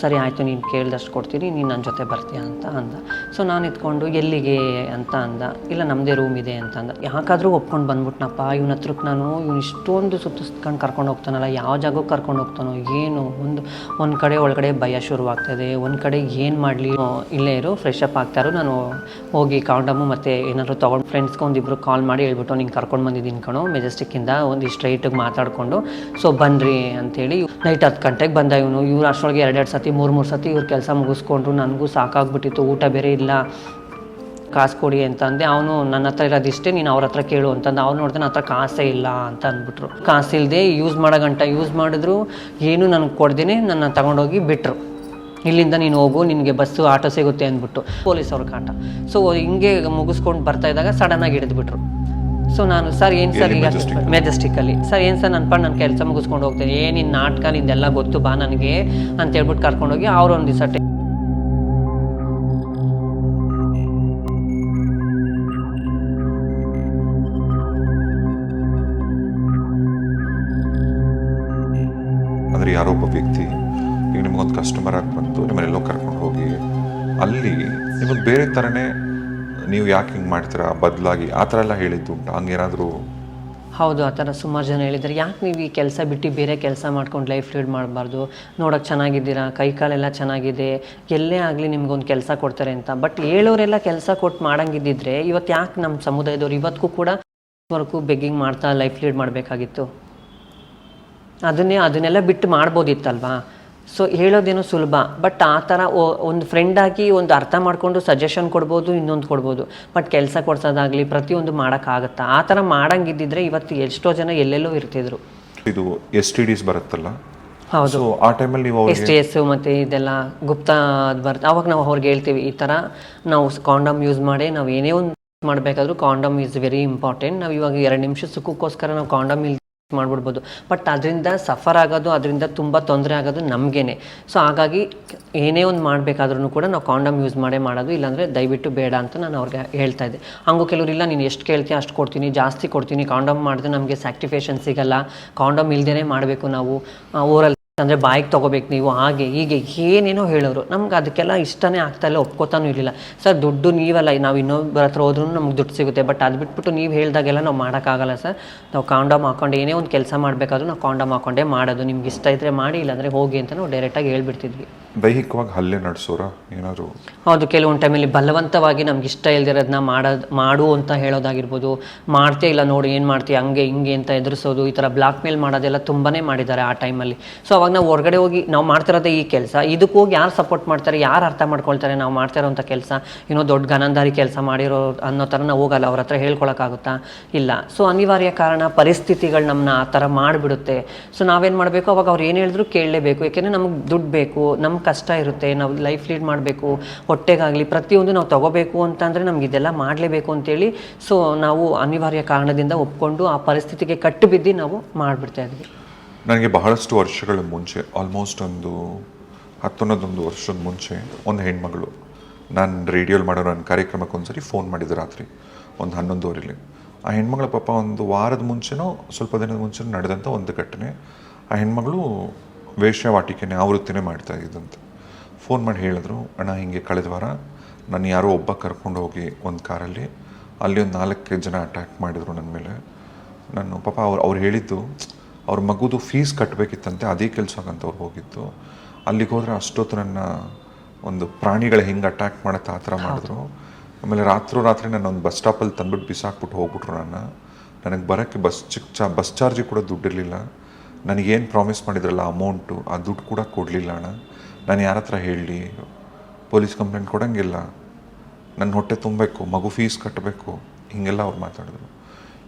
ಸರಿ ಆಯಿತು, ನೀನು ಕೇಳಿದಷ್ಟು ಕೊಡ್ತೀನಿ, ನೀನು ನನ್ನ ಜೊತೆ ಬರ್ತೀಯ ಅಂತ ಅಂದ. ಸೊ ನಾನು ಇದ್ಕೊಂಡು, ಎಲ್ಲಿಗೆ ಅಂತ ಅಂದ. ಇಲ್ಲ ನಮ್ಮದೇ ರೂಮ್ ಇದೆ ಅಂತ ಅಂದ. ಯಾಕಾದರೂ ಒಪ್ಕೊಂಡು ಬಂದ್ಬಿಟ್ನಪ್ಪ, ಇವನ ಹತ್ರಕ್ಕೆ ನಾನು, ಇವ್ನು ಇಷ್ಟೊಂದು ಸುತ್ತಿಸ್ಕೊಂಡು ಕರ್ಕೊಂಡು ಹೋಗ್ತಾನಲ್ಲ, ಯಾವ ಜಾಗಕ್ಕೆ ಕರ್ಕೊಂಡು ಹೋಗ್ತಾನೋ, ಏನು, ಒಂದು ಒಂದು ಕಡೆ ಒಳಗಡೆ ಭಯ ಶುರುವಾಗ್ತದೆ, ಒಂದು ಕಡೆ ಏನು ಮಾಡಲಿ ಇಲ್ಲೇ ಇರು ಫ್ರೆಶ್ ಅಪ್ ಆಗ್ತಾರೋ ನಾನು ಹೋಗಿ ಕಾಂಡಮು ಮತ್ತು ಏನಾದರೂ ತೊಗೊಂಡು ಫ್ರೆಂಡ್ಸ್ಗೆ ಒಂದಿಬ್ಬರು ಕಾಲ್ ಮಾಡಿ ಹೇಳ್ಬಿಟ್ಟು ನಿಂಗೆ ಕರ್ಕೊಂಡು ಬಂದಿದ್ದೀನಿ ಕಣೋ ಮೆಜೆಸ್ಟಿಕ್ಕಿಂದ ಒಂದು ಸ್ಟ್ರೈಟಿಗೆ ಮಾತಾಡಿಕೊಂಡು ಸೊ ಬನ್ನಿರಿ ಅಂತೇಳಿ, ನೈಟ್ ಹತ್ತು ಗಂಟೆಗೆ ಬಂದ ಇವನು, ಇವ್ರು ಅಷ್ಟರೊಳಗೆ ಎರಡೆರಡು ಸತಿ ಮೂರು ಮೂರು ಸತಿ ಇವ್ರು ಕೆಲಸ ಮುಗಿಸ್ಕೊಂಡ್ರು, ನನಗೂ ಸಾಕಾಗ್ಬಿಟ್ಟಿತ್ತು, ಊಟ ಬೇರೆ ಇಲ್ಲ, ಕಾಸು ಕೊಡಿ ಅಂತ ಅಂದೆ ಅವನು ನನ್ನ ಹತ್ರ ಇರೋದಿಷ್ಟೇ ನೀನು ಅವ್ರ ಹತ್ರ ಕೇಳು ಅಂತಂದು. ಅವ್ನು ನೋಡಿದ್ರೆ ನನ್ನ ಹತ್ರ ಕಾಸೇ ಇಲ್ಲ ಅಂತ ಅಂದ್ಬಿಟ್ರು. ಕಾಸು ಇಲ್ಲದೆ ಯೂಸ್ ಮಾಡೋ ಗಂಟ ಯೂಸ್ ಮಾಡಿದ್ರು. ಏನು ನನಗೆ ಕೊಡ್ದೇನೆ ನನ್ನ ತಗೊಂಡೋಗಿ ಬಿಟ್ಟರು ಇಲ್ಲಿಂದ ನೀನು ಹೋಗು, ನಿನಗೆ ಬಸ್ಸು ಆಟೋ ಸಿಗುತ್ತೆ ಅಂದ್ಬಿಟ್ಟು. ಪೊಲೀಸ್ ಅವ್ರ ಕಾಟ. ಸೊ ಹಿಂಗೆ ಮುಗಿಸ್ಕೊಂಡು ಬರ್ತಾ ಇದ್ದಾಗ ಸಡನ್ನಾಗಿ ಹಿಡಿದ್ಬಿಟ್ರು. ಸೊ ನಾನು ಸರ್ ಏನು ಸರ್ ಈಗ ಮೆಜೆಸ್ಟಿಕಲ್ಲಿ ಸರ್ ಏನು ಸರ್ ನನ್ನ ಪಾ ನನ್ನ ಕೆಲಸ ಮುಗಿಸ್ಕೊಂಡು ಹೋಗ್ತೀನಿ ಏನು ನಿನ್ನ ನಾಟಕ ನಿಂದೆಲ್ಲ ಗೊತ್ತು ಬಾ ನನಗೆ ಅಂತ ಹೇಳ್ಬಿಟ್ಟು ಕರ್ಕೊಂಡೋಗಿ ಅವ್ರು ಒಂದು ದಿವಸ ಅಂದರೆ ಯಾರೋ ಒಬ್ಬ ವ್ಯಕ್ತಿ ಈಗ ನಿಮಗೊಂದು ಕಸ್ಟಮರ್ ಆಗಿ ಬಂತು ನಿಮ್ಮನ್ನೆಲ್ಲೋ ಕರ್ಕೊಂಡು ಹೋಗಿ ಅಲ್ಲಿ ನಿಮಗೆ ಬೇರೆ ಥರನೇ ನೀವು ಯಾಕೆ ಹಿಂಗೆ ಮಾಡ್ತೀರಾ? ಬದಲಾಗಿ ಆ ಥರ ಎಲ್ಲ ಹೇಳಿದ್ದು ಉಂಟು? ಹಂಗೇನಾದರೂ? ಹೌದು, ಆ ಥರ ಸುಮಾರು ಜನ ಹೇಳಿದ್ದಾರೆ. ಯಾಕೆ ನೀವು ಈ ಕೆಲಸ ಬಿಟ್ಟು ಬೇರೆ ಕೆಲಸ ಮಾಡ್ಕೊಂಡು ಲೈಫ್ ಲೀಡ್ ಮಾಡಬಾರ್ದು? ನೋಡೋಕೆ ಚೆನ್ನಾಗಿದ್ದೀರಾ? ಕೈ ಕಾಲೆಲ್ಲ ಚೆನ್ನಾಗಿದೆ. ಎಲ್ಲೇ ಆಗಲಿ ನಿಮ್ಗೊಂದು ಕೆಲಸ ಕೊಡ್ತಾರೆ ಅಂತ. ಬಟ್ ಹೇಳೋರೆಲ್ಲ ಕೆಲಸ ಕೊಟ್ಟು ಮಾಡಂಗಿದ್ದಿದ್ರೆ ಇವತ್ತು ಯಾಕೆ ನಮ್ಮ ಸಮುದಾಯದವ್ರು ಇವತ್ತಿಗೂ ಕೂಡ ವರ್ಕು ಬೆಗ್ಗಿಂಗ್ ಮಾಡ್ತಾ ಲೈಫ್ ಲೀಡ್ ಮಾಡಬೇಕಾಗಿತ್ತು? ಅದನ್ನೇ, ಅದನ್ನೆಲ್ಲ ಬಿಟ್ಟು ಮಾಡ್ಬೋದಿತ್ತಲ್ವಾ? ಸೊ ಹೇಳೋದೇನು ಸುಲಭ. ಬಟ್ ಆ ಥರ ಒಂದು ಫ್ರೆಂಡಾಗಿ ಒಂದು ಅರ್ಥ ಮಾಡಿಕೊಂಡು ಸಜೆಷನ್ ಕೊಡ್ಬೋದು ಇನ್ನೊಂದು ಕೊಡ್ಬೋದು. ಬಟ್ ಕೆಲಸ ಕೊಡ್ಸೋದಾಗಲಿ ಪ್ರತಿಯೊಂದು ಮಾಡೋಕ್ಕಾಗತ್ತಾ? ಆ ಥರ ಮಾಡಂಗಿದ್ದಿದ್ರೆ ಇವತ್ತು ಎಷ್ಟೋ ಜನ ಎಲ್ಲೆಲ್ಲೋ ಇರ್ತಿದ್ರು. ಇದು ಎಸ್ ಟಿ ಡಿಸ್ ಬರುತ್ತಲ್ಲ? ಹೌದು. ಆ ಟೈಮಲ್ಲಿ ನೀವು ಎಸ್ ಟಿ ಎಸ್ ಮತ್ತು ಇದೆಲ್ಲ ಗುಪ್ತಾ ಬರುತ್ತೆ. ಅವಾಗ ನಾವು ಅವ್ರಿಗೆ ಹೇಳ್ತೀವಿ ಈ ಥರ ನಾವು ಕಾಂಡಮ್ ಯೂಸ್ ಮಾಡಿ ನಾವು ಏನೇ ಒಂದು ಮಾಡಬೇಕಾದ್ರೂ ಕಾಂಡಮ್ ಈಸ್ ವೆರಿ ಇಂಪಾರ್ಟೆಂಟ್ ನಾವು ಇವಾಗ ಎರಡು ನಿಮಿಷ ಸುಖಕ್ಕೋಸ್ಕರ ನಾವು ಕಾಂಡಮ್ ಇಲ್ ಮಾಡ್ಬಿಡ್ಬೋದು. ಬಟ್ ಅದರಿಂದ ಸಫರ್ ಆಗೋದು, ಅದರಿಂದ ತುಂಬ ತೊಂದರೆ ಆಗೋದು ನಮಗೇನೆ. ಸೊ ಹಾಗಾಗಿ ಏನೇ ಒಂದು ಮಾಡಬೇಕಾದ್ರೂ ಕೂಡ ನಾವು ಕಾಂಡಮ್ ಯೂಸ್ ಮಾಡೇ ಮಾಡೋದು, ಇಲ್ಲಾಂದರೆ ದಯವಿಟ್ಟು ಬೇಡ ಅಂತ ನಾನು ಅವ್ರಿಗೆ ಹೇಳ್ತಾ ಇದ್ದೆ. ಹಂಗೂ ಕೆಲವರು, ಇಲ್ಲ, ನೀನು ಎಷ್ಟು ಕೇಳ್ತೀಯ ಅಷ್ಟು ಕೊಡ್ತೀನಿ, ಜಾಸ್ತಿ ಕೊಡ್ತೀನಿ ಕಾಂಡಮ್ ಮಾಡಿದ್ರೆ ನಮಗೆ ಸ್ಯಾಕ್ಟಿಫೇಷನ್ ಸಿಗಲ್ಲ ಕಾಂಡಮ್ ಇಲ್ದೇ ಮಾಡಬೇಕು ನಾವು ಓರಲ್ ಅಂದರೆ ಬಾಯಿಗೆ ತೊಗೋಬೇಕು ನೀವು, ಹಾಗೆ, ಹೀಗೆ, ಏನೇನೋ ಹೇಳೋರು. ನಮ್ಗೆ ಅದಕ್ಕೆಲ್ಲ ಇಷ್ಟನೇ ಆಗ್ತಾ ಇಲ್ಲ, ಒಪ್ಕೋತಾನೂ ಇರಲಿಲ್ಲ. ಸರ್, ದುಡ್ಡು ನೀವಲ್ಲ, ನಾವು ಇನ್ನೊಬ್ಬರ ಹತ್ರ ಹೋದ್ರೂ ನಮ್ಗೆ ದುಡ್ಡು ಸಿಗುತ್ತೆ, ಬಟ್ ಅದು ಬಿಟ್ಬಿಟ್ಟು ನೀವು ಹೇಳ್ದಾಗೆಲ್ಲ ನಾವು ಮಾಡೋಕ್ಕಾಗಲ್ಲ ಸರ್. ನಾವು ಕಾಂಡಮ್ ಹಾಕೊಂಡು ಏನೇ ಒಂದು ಕೆಲಸ ಮಾಡಬೇಕಾದ್ರೂ ನಾವು ಕಾಂಡಮ್ ಹಾಕೊಂಡೇ ಮಾಡೋದು. ನಿಮ್ಗೆ ಇಷ್ಟ ಇದ್ದರೆ ಮಾಡಿ, ಇಲ್ಲಾಂದರೆ ಹೋಗಿ ಅಂತ ನಾವು ಡೈರೆಕ್ಟಾಗಿ ಹೇಳ್ಬಿಡ್ತಿದ್ವಿ. ದೈಹಿಕವಾಗಿ ಹಲ್ಲೆ ನಡೆಸೋರ? ಏನಾದ್ರು? ಹೌದು, ಕೆಲವೊಂದು ಟೈಮಲ್ಲಿ ಬಲವಂತವಾಗಿ ನಮ್ಗೆ ಇಷ್ಟ ಇಲ್ದಿರೋದನ್ನ ಮಾಡೋದು ಮಾಡು ಅಂತ ಹೇಳೋದಾಗಿರ್ಬೋದು. ಮಾಡ್ತೇ ಇಲ್ಲ ನೋಡಿ, ಏನು ಮಾಡ್ತೀಯ, ಹಂಗೆ, ಹಿಂಗೆ ಅಂತ ಎದುರಿಸೋದು, ಈ ಥರ ಬ್ಲಾಕ್ ಮೇಲ್ ಮಾಡೋದೆಲ್ಲ ತುಂಬಾ ಮಾಡಿದ್ದಾರೆ ಆ ಟೈಮಲ್ಲಿ ಸೊ ಅವಾಗ ನಾವು ಹೊರಗಡೆ ಹೋಗಿ, ನಾವು ಮಾಡ್ತಿರೋದೇ ಈ ಕೆಲಸ. ಇದಕ್ಕೆ ಹೋಗಿ ಯಾರು ಸಪೋರ್ಟ್ ಮಾಡ್ತಾರೆ, ಯಾರು ಅರ್ಥ ಮಾಡ್ಕೊಳ್ತಾರೆ ನಾವು ಮಾಡ್ತಿರೋಂಥ ಕೆಲಸ? ಏನೋ ದೊಡ್ಡ ಗನಂದಾರಿ ಕೆಲಸ ಮಾಡಿರೋ ಅನ್ನೋ ಥರ ನಾವು ಹೋಗಲ್ಲ, ಅವ್ರ ಹತ್ರ ಹೇಳ್ಕೊಳಕ್ಕಾಗುತ್ತಾ? ಇಲ್ಲ. ಸೊ ಅನಿವಾರ್ಯ ಕಾರಣ ಪರಿಸ್ಥಿತಿಗಳು ನಮ್ಮನ್ನ ಆ ಥರ ಮಾಡಿಬಿಡುತ್ತೆ. ಸೊ ನಾವೇನು ಮಾಡಬೇಕು? ಅವಾಗ ಅವ್ರು ಏನು ಹೇಳಿದ್ರು ಕೇಳಲೇಬೇಕು. ಯಾಕೆಂದರೆ ನಮಗೆ ದುಡ್ಡು ಬೇಕು ನಮ್ಮ ಕಷ್ಟ ಇರುತ್ತೆ, ನಾವು ಲೈಫ್ ಲೀಡ್ ಮಾಡಬೇಕು, ಹೊಟ್ಟೆಗಾಗಲಿ ಪ್ರತಿಯೊಂದು ನಾವು ತಗೋಬೇಕು ಅಂತಂದರೆ ನಮ್ಗೆ ಇದೆಲ್ಲ ಮಾಡಲೇಬೇಕು ಅಂತೇಳಿ. ಸೊ ನಾವು ಅನಿವಾರ್ಯ ಕಾರಣದಿಂದ ಒಪ್ಕೊಂಡು ಆ ಪರಿಸ್ಥಿತಿಗೆ ಕಟ್ಟು ಬಿದ್ದು ನಾವು ಮಾಡಿಬಿಡ್ತಾ ಇದ್ವಿ. ನನಗೆ ಬಹಳಷ್ಟು ವರ್ಷಗಳ ಮುಂಚೆ ಆಲ್ಮೋಸ್ಟ್ ಒಂದು ಹತ್ತೊನ್ನೊಂದೊಂದು ವರ್ಷದ ಮುಂಚೆ ಒಂದು ಹೆಣ್ಮಗಳು, ನಾನು ರೇಡಿಯೋಲಿ ಮಾಡೋ ನನ್ನ ಕಾರ್ಯಕ್ರಮಕ್ಕೆ ಒಂದ್ಸರಿ ಫೋನ್ ಮಾಡಿದ್ದು ರಾತ್ರಿ, ಒಂದು ಹನ್ನೊಂದುವರೆಲಿ. ಆ ಹೆಣ್ಮಗಳ ಪಾಪ ಒಂದು ವಾರದ ಮುಂಚೆನೋ, ಸ್ವಲ್ಪ ದಿನದ ಮುಂಚೆ ನಡೆದಂಥ ಒಂದು ಘಟನೆ. ಆ ಹೆಣ್ಮಗಳು ವೇಶ್ಯಾವಾಟಿಕೆನೆ ಆವೃತ್ತಿನೇ ಮಾಡ್ತಾ ಇದ್ದಂತೆ. ಫೋನ್ ಮಾಡಿ ಹೇಳಿದ್ರು, ಅಣ್ಣ, ಹಿಂಗೆ ಕಳೆದ ವಾರ ನಾನು ಯಾರೋ ಒಬ್ಬ ಕರ್ಕೊಂಡು ಹೋಗಿ ಒಂದು ಕಾರಲ್ಲಿ, ಅಲ್ಲಿ ಒಂದು ನಾಲ್ಕೈದು ಜನ ಅಟ್ಯಾಕ್ ಮಾಡಿದರು ನನ್ನ ಮೇಲೆ. ನಾನು ಪಾಪ ಅವ್ರು ಅವ್ರು ಹೇಳಿದ್ದು, ಅವ್ರ ಮಗುದು ಫೀಸ್ ಕಟ್ಟಬೇಕಿತ್ತಂತೆ ಅದೇ ಕೆಲಸಕ್ಕಂತ ಅವ್ರು ಹೋಗಿದ್ದು. ಅಲ್ಲಿಗೆ ಹೋದರೆ ಅಷ್ಟೊತ್ತು ನನ್ನ ಒಂದು ಪ್ರಾಣಿಗಳ ಹೆಂಗೆ ಅಟ್ಯಾಕ್ ಮಾಡುತ್ತೆ ಆ ಥರ ಮಾಡಿದ್ರು. ಆಮೇಲೆ ರಾತ್ರಿ ರಾತ್ರಿ ನಾನು ಒಂದು ಬಸ್ ಸ್ಟಾಪಲ್ಲಿ ತಂದುಬಿಟ್ಟು ಬಿಸಾಕ್ಬಿಟ್ಟು ಹೋಗ್ಬಿಟ್ರು ನನ್ನ. ನನಗೆ ಬರೋಕ್ಕೆ ಬಸ್ ಚಿಕ್ಕ ಚಾ, ಬಸ್ ಚಾರ್ಜಿಗೆ ಕೂಡ ದುಡ್ಡಿರಲಿಲ್ಲ. ನನಗೇನು ಪ್ರಾಮಿಸ್ ಮಾಡಿದ್ರಲ್ಲ ಅಮೌಂಟು ಆ ದುಡ್ಡು ಕೂಡ ಕೊಡಲಿಲ್ಲ ಅಣ್ಣ. ನಾನು ಯಾರ ಹತ್ರ ಹೇಳಲಿ ಪೊಲೀಸ್ ಕಂಪ್ಲೇಂಟ್ ಕೊಡೋಂಗಿಲ್ಲ. ನನ್ನ ಹೊಟ್ಟೆ ತುಂಬಬೇಕು, ಮಗು ಫೀಸ್ ಕಟ್ಟಬೇಕು ಹೀಗೆಲ್ಲ ಅವ್ರು ಮಾತಾಡಿದ್ರು.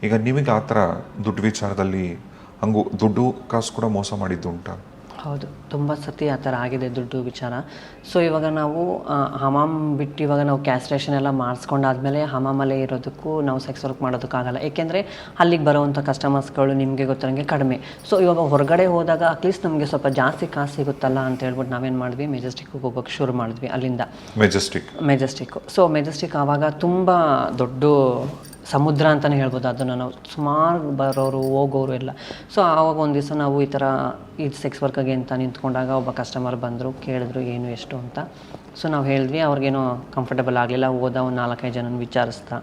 ಈಗ ನಿಮಗೆ ಆ ಥರ ದುಡ್ಡು ವಿಚಾರದಲ್ಲಿ ಹಂಗು, ದುಡ್ಡು ಕಾಸು ಕೂಡ ಮೋಸ ಮಾಡಿದ್ದು ಉಂಟಾ ಹೌದು ತುಂಬ ಸತಿ ಆ ಥರ ಆಗಿದೆ ದುಡ್ಡು ವಿಚಾರ. ಸೊ ಇವಾಗ ನಾವು ಹಮಾಮ್ ಬಿಟ್ಟು ಇವಾಗ ನಾವು ಕ್ಯಾಸ್ಟ್ರೇಷನ್ ಎಲ್ಲ ಮಾಡಿಸ್ಕೊಂಡಾದ್ಮೇಲೆ ಹಮಾಮಲ್ಲೇ ಇರೋದಕ್ಕೂ ನಾವು ಸೆಕ್ಸ್ ವರ್ಕ್ ಮಾಡೋದಕ್ಕಾಗಲ್ಲ ಏಕೆಂದರೆ ಅಲ್ಲಿಗೆ ಬರೋವಂಥ ಕಸ್ಟಮರ್ಸ್ಗಳು ನಿಮಗೆ ಗೊತ್ತಿರೋಂಗೆ ಕಡಿಮೆ. ಸೊ ಇವಾಗ ಹೊರಗಡೆ ಹೋದಾಗ ಅಟ್ಲೀಸ್ಟ್ ನಮಗೆ ಸ್ವಲ್ಪ ಜಾಸ್ತಿ ಕಾಸು ಸಿಗುತ್ತಲ್ಲ ಅಂತ ಹೇಳ್ಬಿಟ್ಟು ನಾವೇನು ಮಾಡಿದ್ವಿ? ಮೆಜೆಸ್ಟಿಕ್ಗೆ ಹೋಗೋಕ್ಕೆ ಶುರು ಮಾಡಿದ್ವಿ ಅಲ್ಲಿಂದ. ಮೆಜೆಸ್ಟಿಕ್ ಮೆಜೆಸ್ಟಿಕ್ಕು ಸೊ ಮೆಜೆಸ್ಟಿಕ್ ಆವಾಗ ತುಂಬ ದೊಡ್ಡ ಸಮುದ್ರ ಅಂತಲೇ ಹೇಳ್ಬೋದು. ಅದನ್ನು ನಾವು ಸುಮಾರು ಬರೋರು, ಹೋಗೋರು ಎಲ್ಲ. ಸೊ ಆವಾಗ ಒಂದು ದಿವಸ ನಾವು ಈ ಥರ ಇದು ಸೆಕ್ಸ್ ವರ್ಕಾಗಿ ಅಂತ ನಿಂತ್ಕೊಂಡಾಗ ಒಬ್ಬ ಕಸ್ಟಮರ್ ಬಂದರು, ಕೇಳಿದ್ರು ಏನು, ಎಷ್ಟು ಅಂತ. ಸೊ ನಾವು ಹೇಳಿದ್ವಿ, ಅವ್ರಿಗೇನೋ ಕಂಫರ್ಟಬಲ್ ಆಗಲಿಲ್ಲ. ಹೋದ ಒಂದು ನಾಲ್ಕೈದು ಜನನ ವಿಚಾರಿಸ್ತಾ.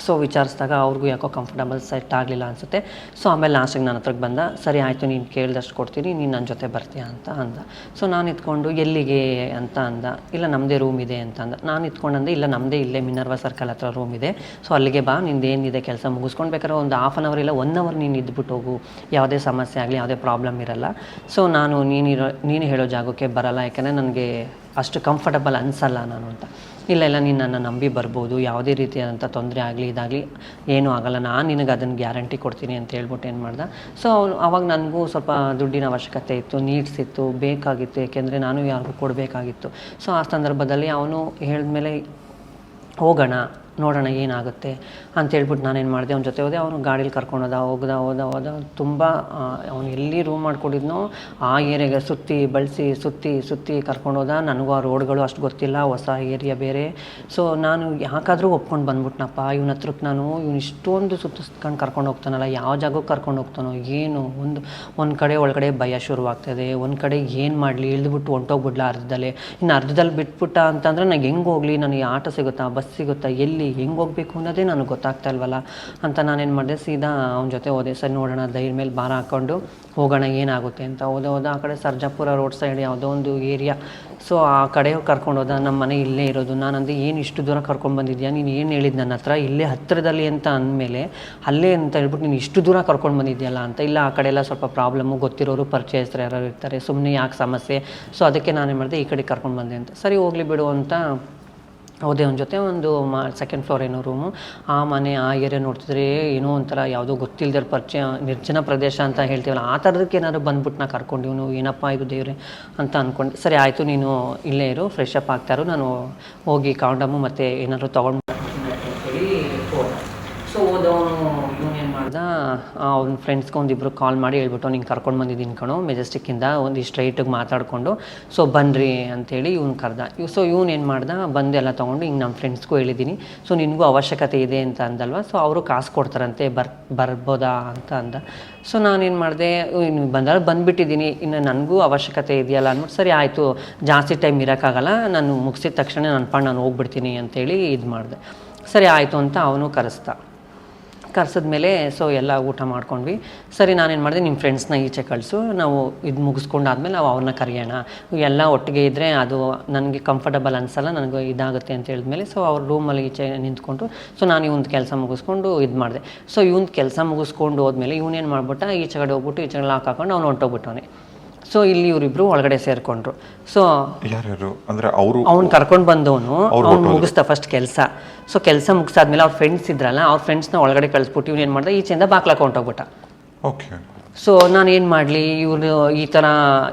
ಸೊ ವಿಚಾರಿಸಿದಾಗ ಅವ್ರಿಗೂ ಯಾಕೋ ಕಂಫರ್ಟಬಲ್ ಸೆಟ್ ಆಗಲಿಲ್ಲ ಅನಿಸುತ್ತೆ. ಸೊ ಆಮೇಲೆ ಲಾಸ್ಟಿಗೆ ನನ್ನ ಹತ್ರಕ್ಕೆ ಬಂದ, ಸರಿ, ಆಯಿತು, ನೀನು ಕೇಳಿದಷ್ಟು ಕೊಡ್ತೀನಿ, ನೀನು ನನ್ನ ಜೊತೆ ಬರ್ತೀಯಾ? ಅಂತ ಅಂದ. ಸೊ ನಾನು ಇದ್ಕೊಂಡು, ಎಲ್ಲಿಗೆ? ಅಂತ ಅಂದ. ಇಲ್ಲ ನಮ್ಮದೇ ರೂಮ್ ಇದೆ, ಅಂತ ಅಂದ. ನಾನು ಇದ್ಕೊಂಡಂದೆ, ಇಲ್ಲ ನಮ್ಮದೇ ಇಲ್ಲೇ ಮಿನರ್ವಾ ಸರ್ಕಲ್ ಹತ್ರ ರೂಮ್ ಇದೆ. ಸೊ ಅಲ್ಲಿಗೆ ಬಾ ನಿಂದು ಏನಿದೆ ಕೆಲಸ ಮುಗಿಸ್ಕೊಂಡು ಬೇಕಾದ್ರೆ ಒಂದು ಹಾಫ್ ಆನ್ ಅವರ್ ಇಲ್ಲ ಒನ್ ಅವರ್ ನೀನು ಇದ್ಬಿಟ್ಟು ಹೋಗು. ಯಾವುದೇ ಸಮಸ್ಯೆ ಆಗಲಿ, ಯಾವುದೇ ಪ್ರಾಬ್ಲಮ್ ಇರಲ್ಲ. ಸೊ ನಾನು ನೀನಿರೋ ನೀನು ಹೇಳೋ ಜಾಗಕ್ಕೆ ಬರಲ್ಲ, ಯಾಕಂದರೆ ನನಗೆ ಅಷ್ಟು ಕಂಫರ್ಟಬಲ್ ಅನಿಸಲ್ಲ ನಾನು ಅಂತ. ಇಲ್ಲ ಇಲ್ಲ, ನೀನು ನನ್ನ ನಂಬಿ ಬರ್ಬೋದು. ಯಾವುದೇ ರೀತಿಯಾದಂಥ ತೊಂದರೆ ಆಗಲಿ, ಇದಾಗಲಿ, ಏನೂ ಆಗಲ್ಲ. ನಾನು ನಿನಗೆ ಅದನ್ನು ಗ್ಯಾರಂಟಿ ಕೊಡ್ತೀನಿ ಅಂತ ಹೇಳ್ಬಿಟ್ಟು ಏನು ಮಾಡ್ದೆ? ಸೊ ಅವ್ನು ಅವಾಗ ನನಗೂ ಸ್ವಲ್ಪ ದುಡ್ಡಿನ ಅವಶ್ಯಕತೆ ಇತ್ತು, ನೀಡ್ಸ್ ಇತ್ತು, ಬೇಕಾಗಿತ್ತು. ಏಕೆಂದರೆ ನಾನು ಯಾರಿಗೂ ಕೊಡಬೇಕಾಗಿತ್ತು. ಸೊ ಆ ಸಂದರ್ಭದಲ್ಲಿ ಅವನು ಹೇಳಿದ್ಮೇಲೆ ಹೋಗೋಣ, ನೋಡೋಣ ಏನಾಗುತ್ತೆ. ಅಂತ ಹೇಳ್ಬಿಟ್ಟು ನಾನೇನು ಮಾಡಿದೆ, ಅವ್ನ ಜೊತೆ ಹೋದೆ, ಅವನು ಗಾಡೀಲಿ ಕರ್ಕೊಂಡು ಹೋದ ಹೋಗ್ದ, ಹೋದ ಹೋದ. ತುಂಬ ಅವನು ಎಲ್ಲಿ ರೂಮ್ ಮಾಡ್ಕೊಂಡಿದ್ನೋ, ಆ ಏರಿಯಾಗೆ ಸುತ್ತಿ, ಬಳಸಿ, ಸುತ್ತಿ ಸುತ್ತಿ ಕರ್ಕೊಂಡು ಹೋದ ನನಗೂ ಆ ರೋಡ್ಗಳು ಅಷ್ಟು ಗೊತ್ತಿಲ್ಲ, ಹೊಸ ಏರಿಯಾ ಬೇರೆ. ಸೊ ನಾನು ಯಾಕಾದರೂ ಒಪ್ಕೊಂಡು ಬಂದ್ಬಿಟ್ನಪ್ಪ, ಇವನ ಹತ್ರಕ್ಕೆ ನಾನು, ಇವನು ಇಷ್ಟೊಂದು ಸುತ್ತಿಸ್ಕೊಂಡು ಕರ್ಕೊಂಡು ಹೋಗ್ತಾನಲ್ಲ, ಯಾವ ಜಾಗಕ್ಕೆ ಕರ್ಕೊಂಡು ಹೋಗ್ತಾನೋ, ಏನು? ಒಂದು ಒಂದು ಕಡೆ ಒಳಗಡೆ ಭಯ ಶುರುವಾಗ್ತದೆ. ಒಂದು ಕಡೆ ಏನು ಮಾಡಲಿ, ಇಳಿದ್ಬಿಟ್ಟು ಹೊಂಟೋಗ್ಬಿಡ್ಲ ಅರ್ಧದಲ್ಲಿ. ಇನ್ನು ಅರ್ಧದಲ್ಲಿ ಬಿಟ್ಬಿಟ್ಟ ಅಂತಂದರೆ ನನಗೆ ಹೆಂಗೆ ಹೋಗಲಿ? ನನಗೆ ಆಟೋ ಸಿಗುತ್ತಾ? ಬಸ್ ಸಿಗುತ್ತಾ? ಎಲ್ಲಿ? ಹೆಂಗೆ ಹೋಗಬೇಕು ಅನ್ನೋದೇ ನನಗೆ ಗೊತ್ತಾಗ್ತಾ ಇಲ್ವಲ್ಲ ಅಂತ ನಾನೇನು ಮಾಡಿದೆ, ಸೀದಾ ಅವನ ಜೊತೆ ಹೋದೆ, ಸರ್ ನೋಡೋಣ ಧೈರ್ಯ ಮೇಲೆ ಭಾರ ಹಾಕ್ಕೊಂಡು ಹೋಗೋಣ, ಏನಾಗುತ್ತೆ ಅಂತ ಹೋದೆ, ಹೋದ, ಆ ಕಡೆ ಸರ್ಜಾಪುರ ರೋಡ್ ಸೈಡ್ ಯಾವುದೋ ಒಂದು ಏರಿಯಾ ಸೊ ಆ ಕಡೆ ಕರ್ಕೊಂಡು ಹೋದ ನಮ್ಮ ಮನೆ ಇಲ್ಲೇ ಇರೋದು. ನಾನು ಅಂದೆ ಏನು ಇಷ್ಟು ದೂರ ಕರ್ಕೊಂಡು ಬಂದಿದ್ಯಾ? ನೀನು ಏನು ಹೇಳಿದ್ದು ನನ್ನ ಹತ್ರ? ಇಲ್ಲೇ ಹತ್ತಿರದಲ್ಲಿ ಅಂತ ಅಂದಮೇಲೆ, ಅಲ್ಲೇ ಅಂತ ಹೇಳ್ಬಿಟ್ಟು ನೀನು ಇಷ್ಟು ದೂರ ಕರ್ಕೊಂಡು ಬಂದಿದ್ಯಲ್ಲ ಅಂತ, ಇಲ್ಲ ಆ ಕಡೆ ಎಲ್ಲ ಸ್ವಲ್ಪ ಪ್ರಾಬ್ಲಮ್ಮು ಗೊತ್ತಿರೋರು ಪರಿಚಯಸ್ತ್ರ ಯಾರು ಇರ್ತಾರೆ ಸುಮ್ಮನೆ ಯಾಕೆ ಸಮಸ್ಯೆ? ಸೊ ಅದಕ್ಕೆ ನಾನೇನು ಮಾಡಿದೆ, ಈ ಕಡೆ ಕರ್ಕೊಂಡು ಬಂದೆ ಅಂತ. ಸರಿ, ಹೋಗಲಿ ಬಿಡು ಅಂತ ಹೋದೆ ಅವನ ಜೊತೆ ಒಂದು ಮಾ ಸೆಕೆಂಡ್ ಫ್ಲೋರ್ ಏನೋ ರೂಮು ಆ ಮನೆ, ಆ ಏರಿಯಾ ನೋಡ್ತಿದ್ರೆ ಏನೋ ಒಂಥರ ಯಾವುದೋ ಗೊತ್ತಿಲ್ಲದಿರೋ ಪರಿಚಯ, ನಿರ್ಜನ ಪ್ರದೇಶ ಅಂತ ಹೇಳ್ತೀವಲ್ಲ, ಆ ಥರದಕ್ಕೆ ಏನಾದ್ರು ಬಂದ್ಬಿಟ್ಟು ನಾ ಕರ್ಕೊಂಡು ಇವನು, ಏನಪ್ಪ ಇದು ದೇವ್ರೆ ಅಂತ ಅಂದ್ಕೊಂಡು ಸರಿ, ಆಯಿತು, ನೀನು ಇಲ್ಲೇ ಇರು ಫ್ರೆಶ್ ಅಪ್ ಆಗ್ತಾರು ನಾನು ಹೋಗಿ ಕಾಂಡಮು ಮತ್ತು ಏನಾದರೂ ತೊಗೊಂಡು ಸೊ ಹೋದವನು ಇವನು ಏನು ಮಾಡ್ದ ಅವ್ನ ಫ್ರೆಂಡ್ಸ್ಗೆ ಒಂದಿಬ್ರು ಕಾಲ್ ಮಾಡಿ ಹೇಳ್ಬಿಟ್ಟು ನಿಂಗೆ ಕರ್ಕೊಂಡು ಬಂದಿದ್ದೀನಿ ಕಣೋ ಮೆಜೆಸ್ಟಿಕ್ಕಿಂದ ಒಂದು ಸ್ಟ್ರೈಟಿಗೆ ಮಾತಾಡಿಕೊಂಡು ಸೊ ಬನ್ನಿರಿ ಅಂತೇಳಿ ಇವ್ನು ಕರೆದ. ಇವ್ ಸೊ ಇವ್ನು ಏನು ಮಾಡ್ದ, ಬಂದು ಎಲ್ಲ ತೊಗೊಂಡು ಹಿಂಗೆ ನಮ್ಮ ಫ್ರೆಂಡ್ಸ್ಗೂ ಹೇಳಿದ್ದೀನಿ ಸೊ ನಿನಗೂ ಅವಶ್ಯಕತೆ ಇದೆ ಅಂತ ಅಂದಲ್ವ? ಸೊ ಅವರು ಕಾಸು ಕೊಡ್ತಾರಂತೆ, ಬರ್, ಬರ್ಬೋದಾ ಅಂತ ಅಂದ. ಸೊ ನಾನೇನು ಮಾಡಿದೆ ಇನ್ನು ಬಂದಾಗ ಬಂದುಬಿಟ್ಟಿದ್ದೀನಿ ಇನ್ನು ನನಗೂ ಅವಶ್ಯಕತೆ ಇದೆಯಲ್ಲ ಅಂದ್ಬಿಟ್ಟು ಸರಿ ಆಯಿತು, ಜಾಸ್ತಿ ಟೈಮ್ ಇರೋಕ್ಕಾಗಲ್ಲ, ನಾನು ಮುಗಿಸಿದ ತಕ್ಷಣ ನನ್ನ ಪಣ್ಣ ನಾನು ಹೋಗ್ಬಿಡ್ತೀನಿ ಅಂತೇಳಿ ಇದು ಮಾಡಿದೆ. ಸರಿ ಆಯಿತು ಅಂತ ಅವನು ಕರೆಸ್ದ. ಕರ್ಸಿದ್ಮೇಲೆ ಸೊ ಎಲ್ಲ ಊಟ ಮಾಡ್ಕೊಂಡ್ವಿ. ಸರಿ ನಾನೇನು ಮಾಡಿದೆ ನಿಮ್ಮ ಫ್ರೆಂಡ್ಸ್ನ ಈಚೆ ಕಳಿಸು, ನಾವು ಇದು ಮುಗಿಸ್ಕೊಂಡಾದ್ಮೇಲೆ ನಾವು ಅವ್ರನ್ನ ಕರೆಯೋಣ. ಎಲ್ಲ ಒಟ್ಟಿಗೆ ಇದ್ದರೆ ಅದು ನನಗೆ ಕಂಫರ್ಟಬಲ್ ಅನಿಸಲ್ಲ, ನನಗೆ ಇದಾಗುತ್ತೆ ಅಂತ ಹೇಳಿದ್ಮೇಲೆ ಸೊ ಅವ್ರ ರೂಮಲ್ಲಿ ಈಚೆ ನಿಂತ್ಕೊಂಡು ಸೊ ನಾನು ಇವ್ನ ಕೆಲಸ ಮುಗಿಸ್ಕೊಂಡು ಇದು ಮಾಡಿದೆ. ಸೊ ಇವ್ನ ಕೆಲಸ ಮುಗಿಸ್ಕೊಂಡು ಹೋದ್ಮೇಲೆ ಇವನೇನು ಮಾಡ್ಬಿಟ್ಟ, ಈಚೆ ಕಡೆ ಹೋಗ್ಬಿಟ್ಟು, ಈಚೆ ಲಾಕ್ ಹಾಕೊಂಡು ಅವ್ನು ಹೊಂಟೋಗ್ಬಿಟ್ಟವನೆ ಸೊ ಇಲ್ಲಿ ಇವರಿಬ್ರು ಒಳಗಡೆ ಸೇರ್ಕೊಂಡ್ರು. ಸೊ ಯಾರ್ಯಾರು? ಅಂದ್ರೆ ಅವರು ಅವ್ನು ಕರ್ಕೊಂಡು ಬಂದವನು ಅವ್ನು ಮುಗಿಸ್ದ ಫಸ್ಟ್ ಕೆಲಸ. ಸೊ ಕೆಲಸ ಮುಗಿಸಾದ್ಮೇಲೆ ಅವ್ರ ಫ್ರೆಂಡ್ಸ್ ಇದ್ರಲ್ಲ ಅವ್ರ ಫ್ರೆಂಡ್ಸ್ನ ಒಳಗಡೆ ಕಳಿಸ್ಬಿಟ್ಟು ಇವ್ನು ಏನು ಮಾಡ್ದೆ? ಈಚೆಯಿಂದ ಅಕೌಂಟ್ ಹೊಂಟೋಗ್ಬಿಟ್ಟ. ಓಕೆ ಸೊ ನಾನು ಏನು ಮಾಡಲಿ? ಇವ್ರು ಈ ಥರ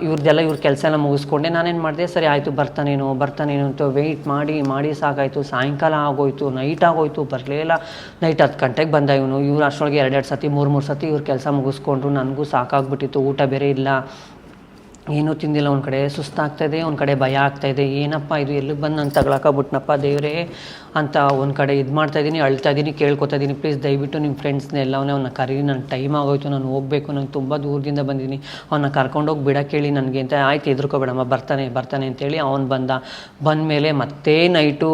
ಇವ್ರದ್ದೆಲ್ಲ ಇವ್ರ ಕೆಲಸ ಎಲ್ಲ ಮುಗಿಸ್ಕೊಂಡೆ. ನಾನೇನು ಮಾಡಿದೆ? ಸರಿ ಆಯಿತು ಬರ್ತಾನೇನು ಬರ್ತಾನೇನೋ ಅಂತ ವೆಯ್ಟ್ ಮಾಡಿ ಮಾಡಿ ಸಾಕಾಯಿತು. ಸಾಯಂಕಾಲ ಆಗೋಯ್ತು ನೈಟ್ ಆಗೋಯ್ತು ಬರಲೇ ಇಲ್ಲ. ನೈಟ್ ಹತ್ತು ಗಂಟೆಗೆ ಬಂದ ಇವನು. ಇವ್ರು ಅಷ್ಟರೊಳಗೆ ಎರಡೆರಡು ಸತಿ ಮೂರು ಮೂರು ಸತಿ ಇವ್ರ ಕೆಲಸ ಮುಗಿಸ್ಕೊಂಡ್ರು. ನನಗೂ ಸಾಕಾಗ್ಬಿಟ್ಟಿತ್ತು. ಊಟ ಬೇರೆ ಇಲ್ಲ. ಏನೂ ತಿಂದಿಲ್ಲ, ಒಂದು ಕಡೆ ಸುಸ್ತಾಗ್ತಾಯಿದೆ ಒಂದು ಕಡೆ ಭಯ ಆಗ್ತಾಯಿದೆ ಏನಪ್ಪ ಇದು, ಎಲ್ಲಿಗೆ ಬಂದು ನಾನು ತಗೊಳಕಬಿಟ್ನಪ್ಪ ದೇವರೇ ಅಂತ ಒಂದು ಕಡೆ ಇದು ಮಾಡ್ತಾಯಿದ್ದೀನಿ ಅಳ್ತಾ ಇದ್ದೀನಿ ಕೇಳ್ಕೊತಾ ಇದ್ದೀನಿ ಪ್ಲೀಸ್ ದಯವಿಟ್ಟು ನಿಮ್ಮ ಫ್ರೆಂಡ್ಸ್ನೆಲ್ಲ ಅವನ್ನ ಕರೀರಿ ನನ್ನ ಟೈಮ್ ಆಗೋಯ್ತು, ನಾನು ಹೋಗಬೇಕು, ನಾನು ತುಂಬ ದೂರದಿಂದ ಬಂದಿದ್ದೀನಿ ಅವನ್ನ ಕರ್ಕೊಂಡೋಗಿ ಬಿಡಕ್ಕೆ ಕೇಳಿ ನನಗೆ ಅಂತ, ಆಯ್ತು ಎದುರ್ಕೋಬೇಡಮ್ಮ ಬರ್ತಾನೆ ಬರ್ತಾನೆ ಅಂತೇಳಿ ಅವ್ನು ಬಂದ. ಬಂದ ಮೇಲೆ ಮತ್ತೆ ನೈಟು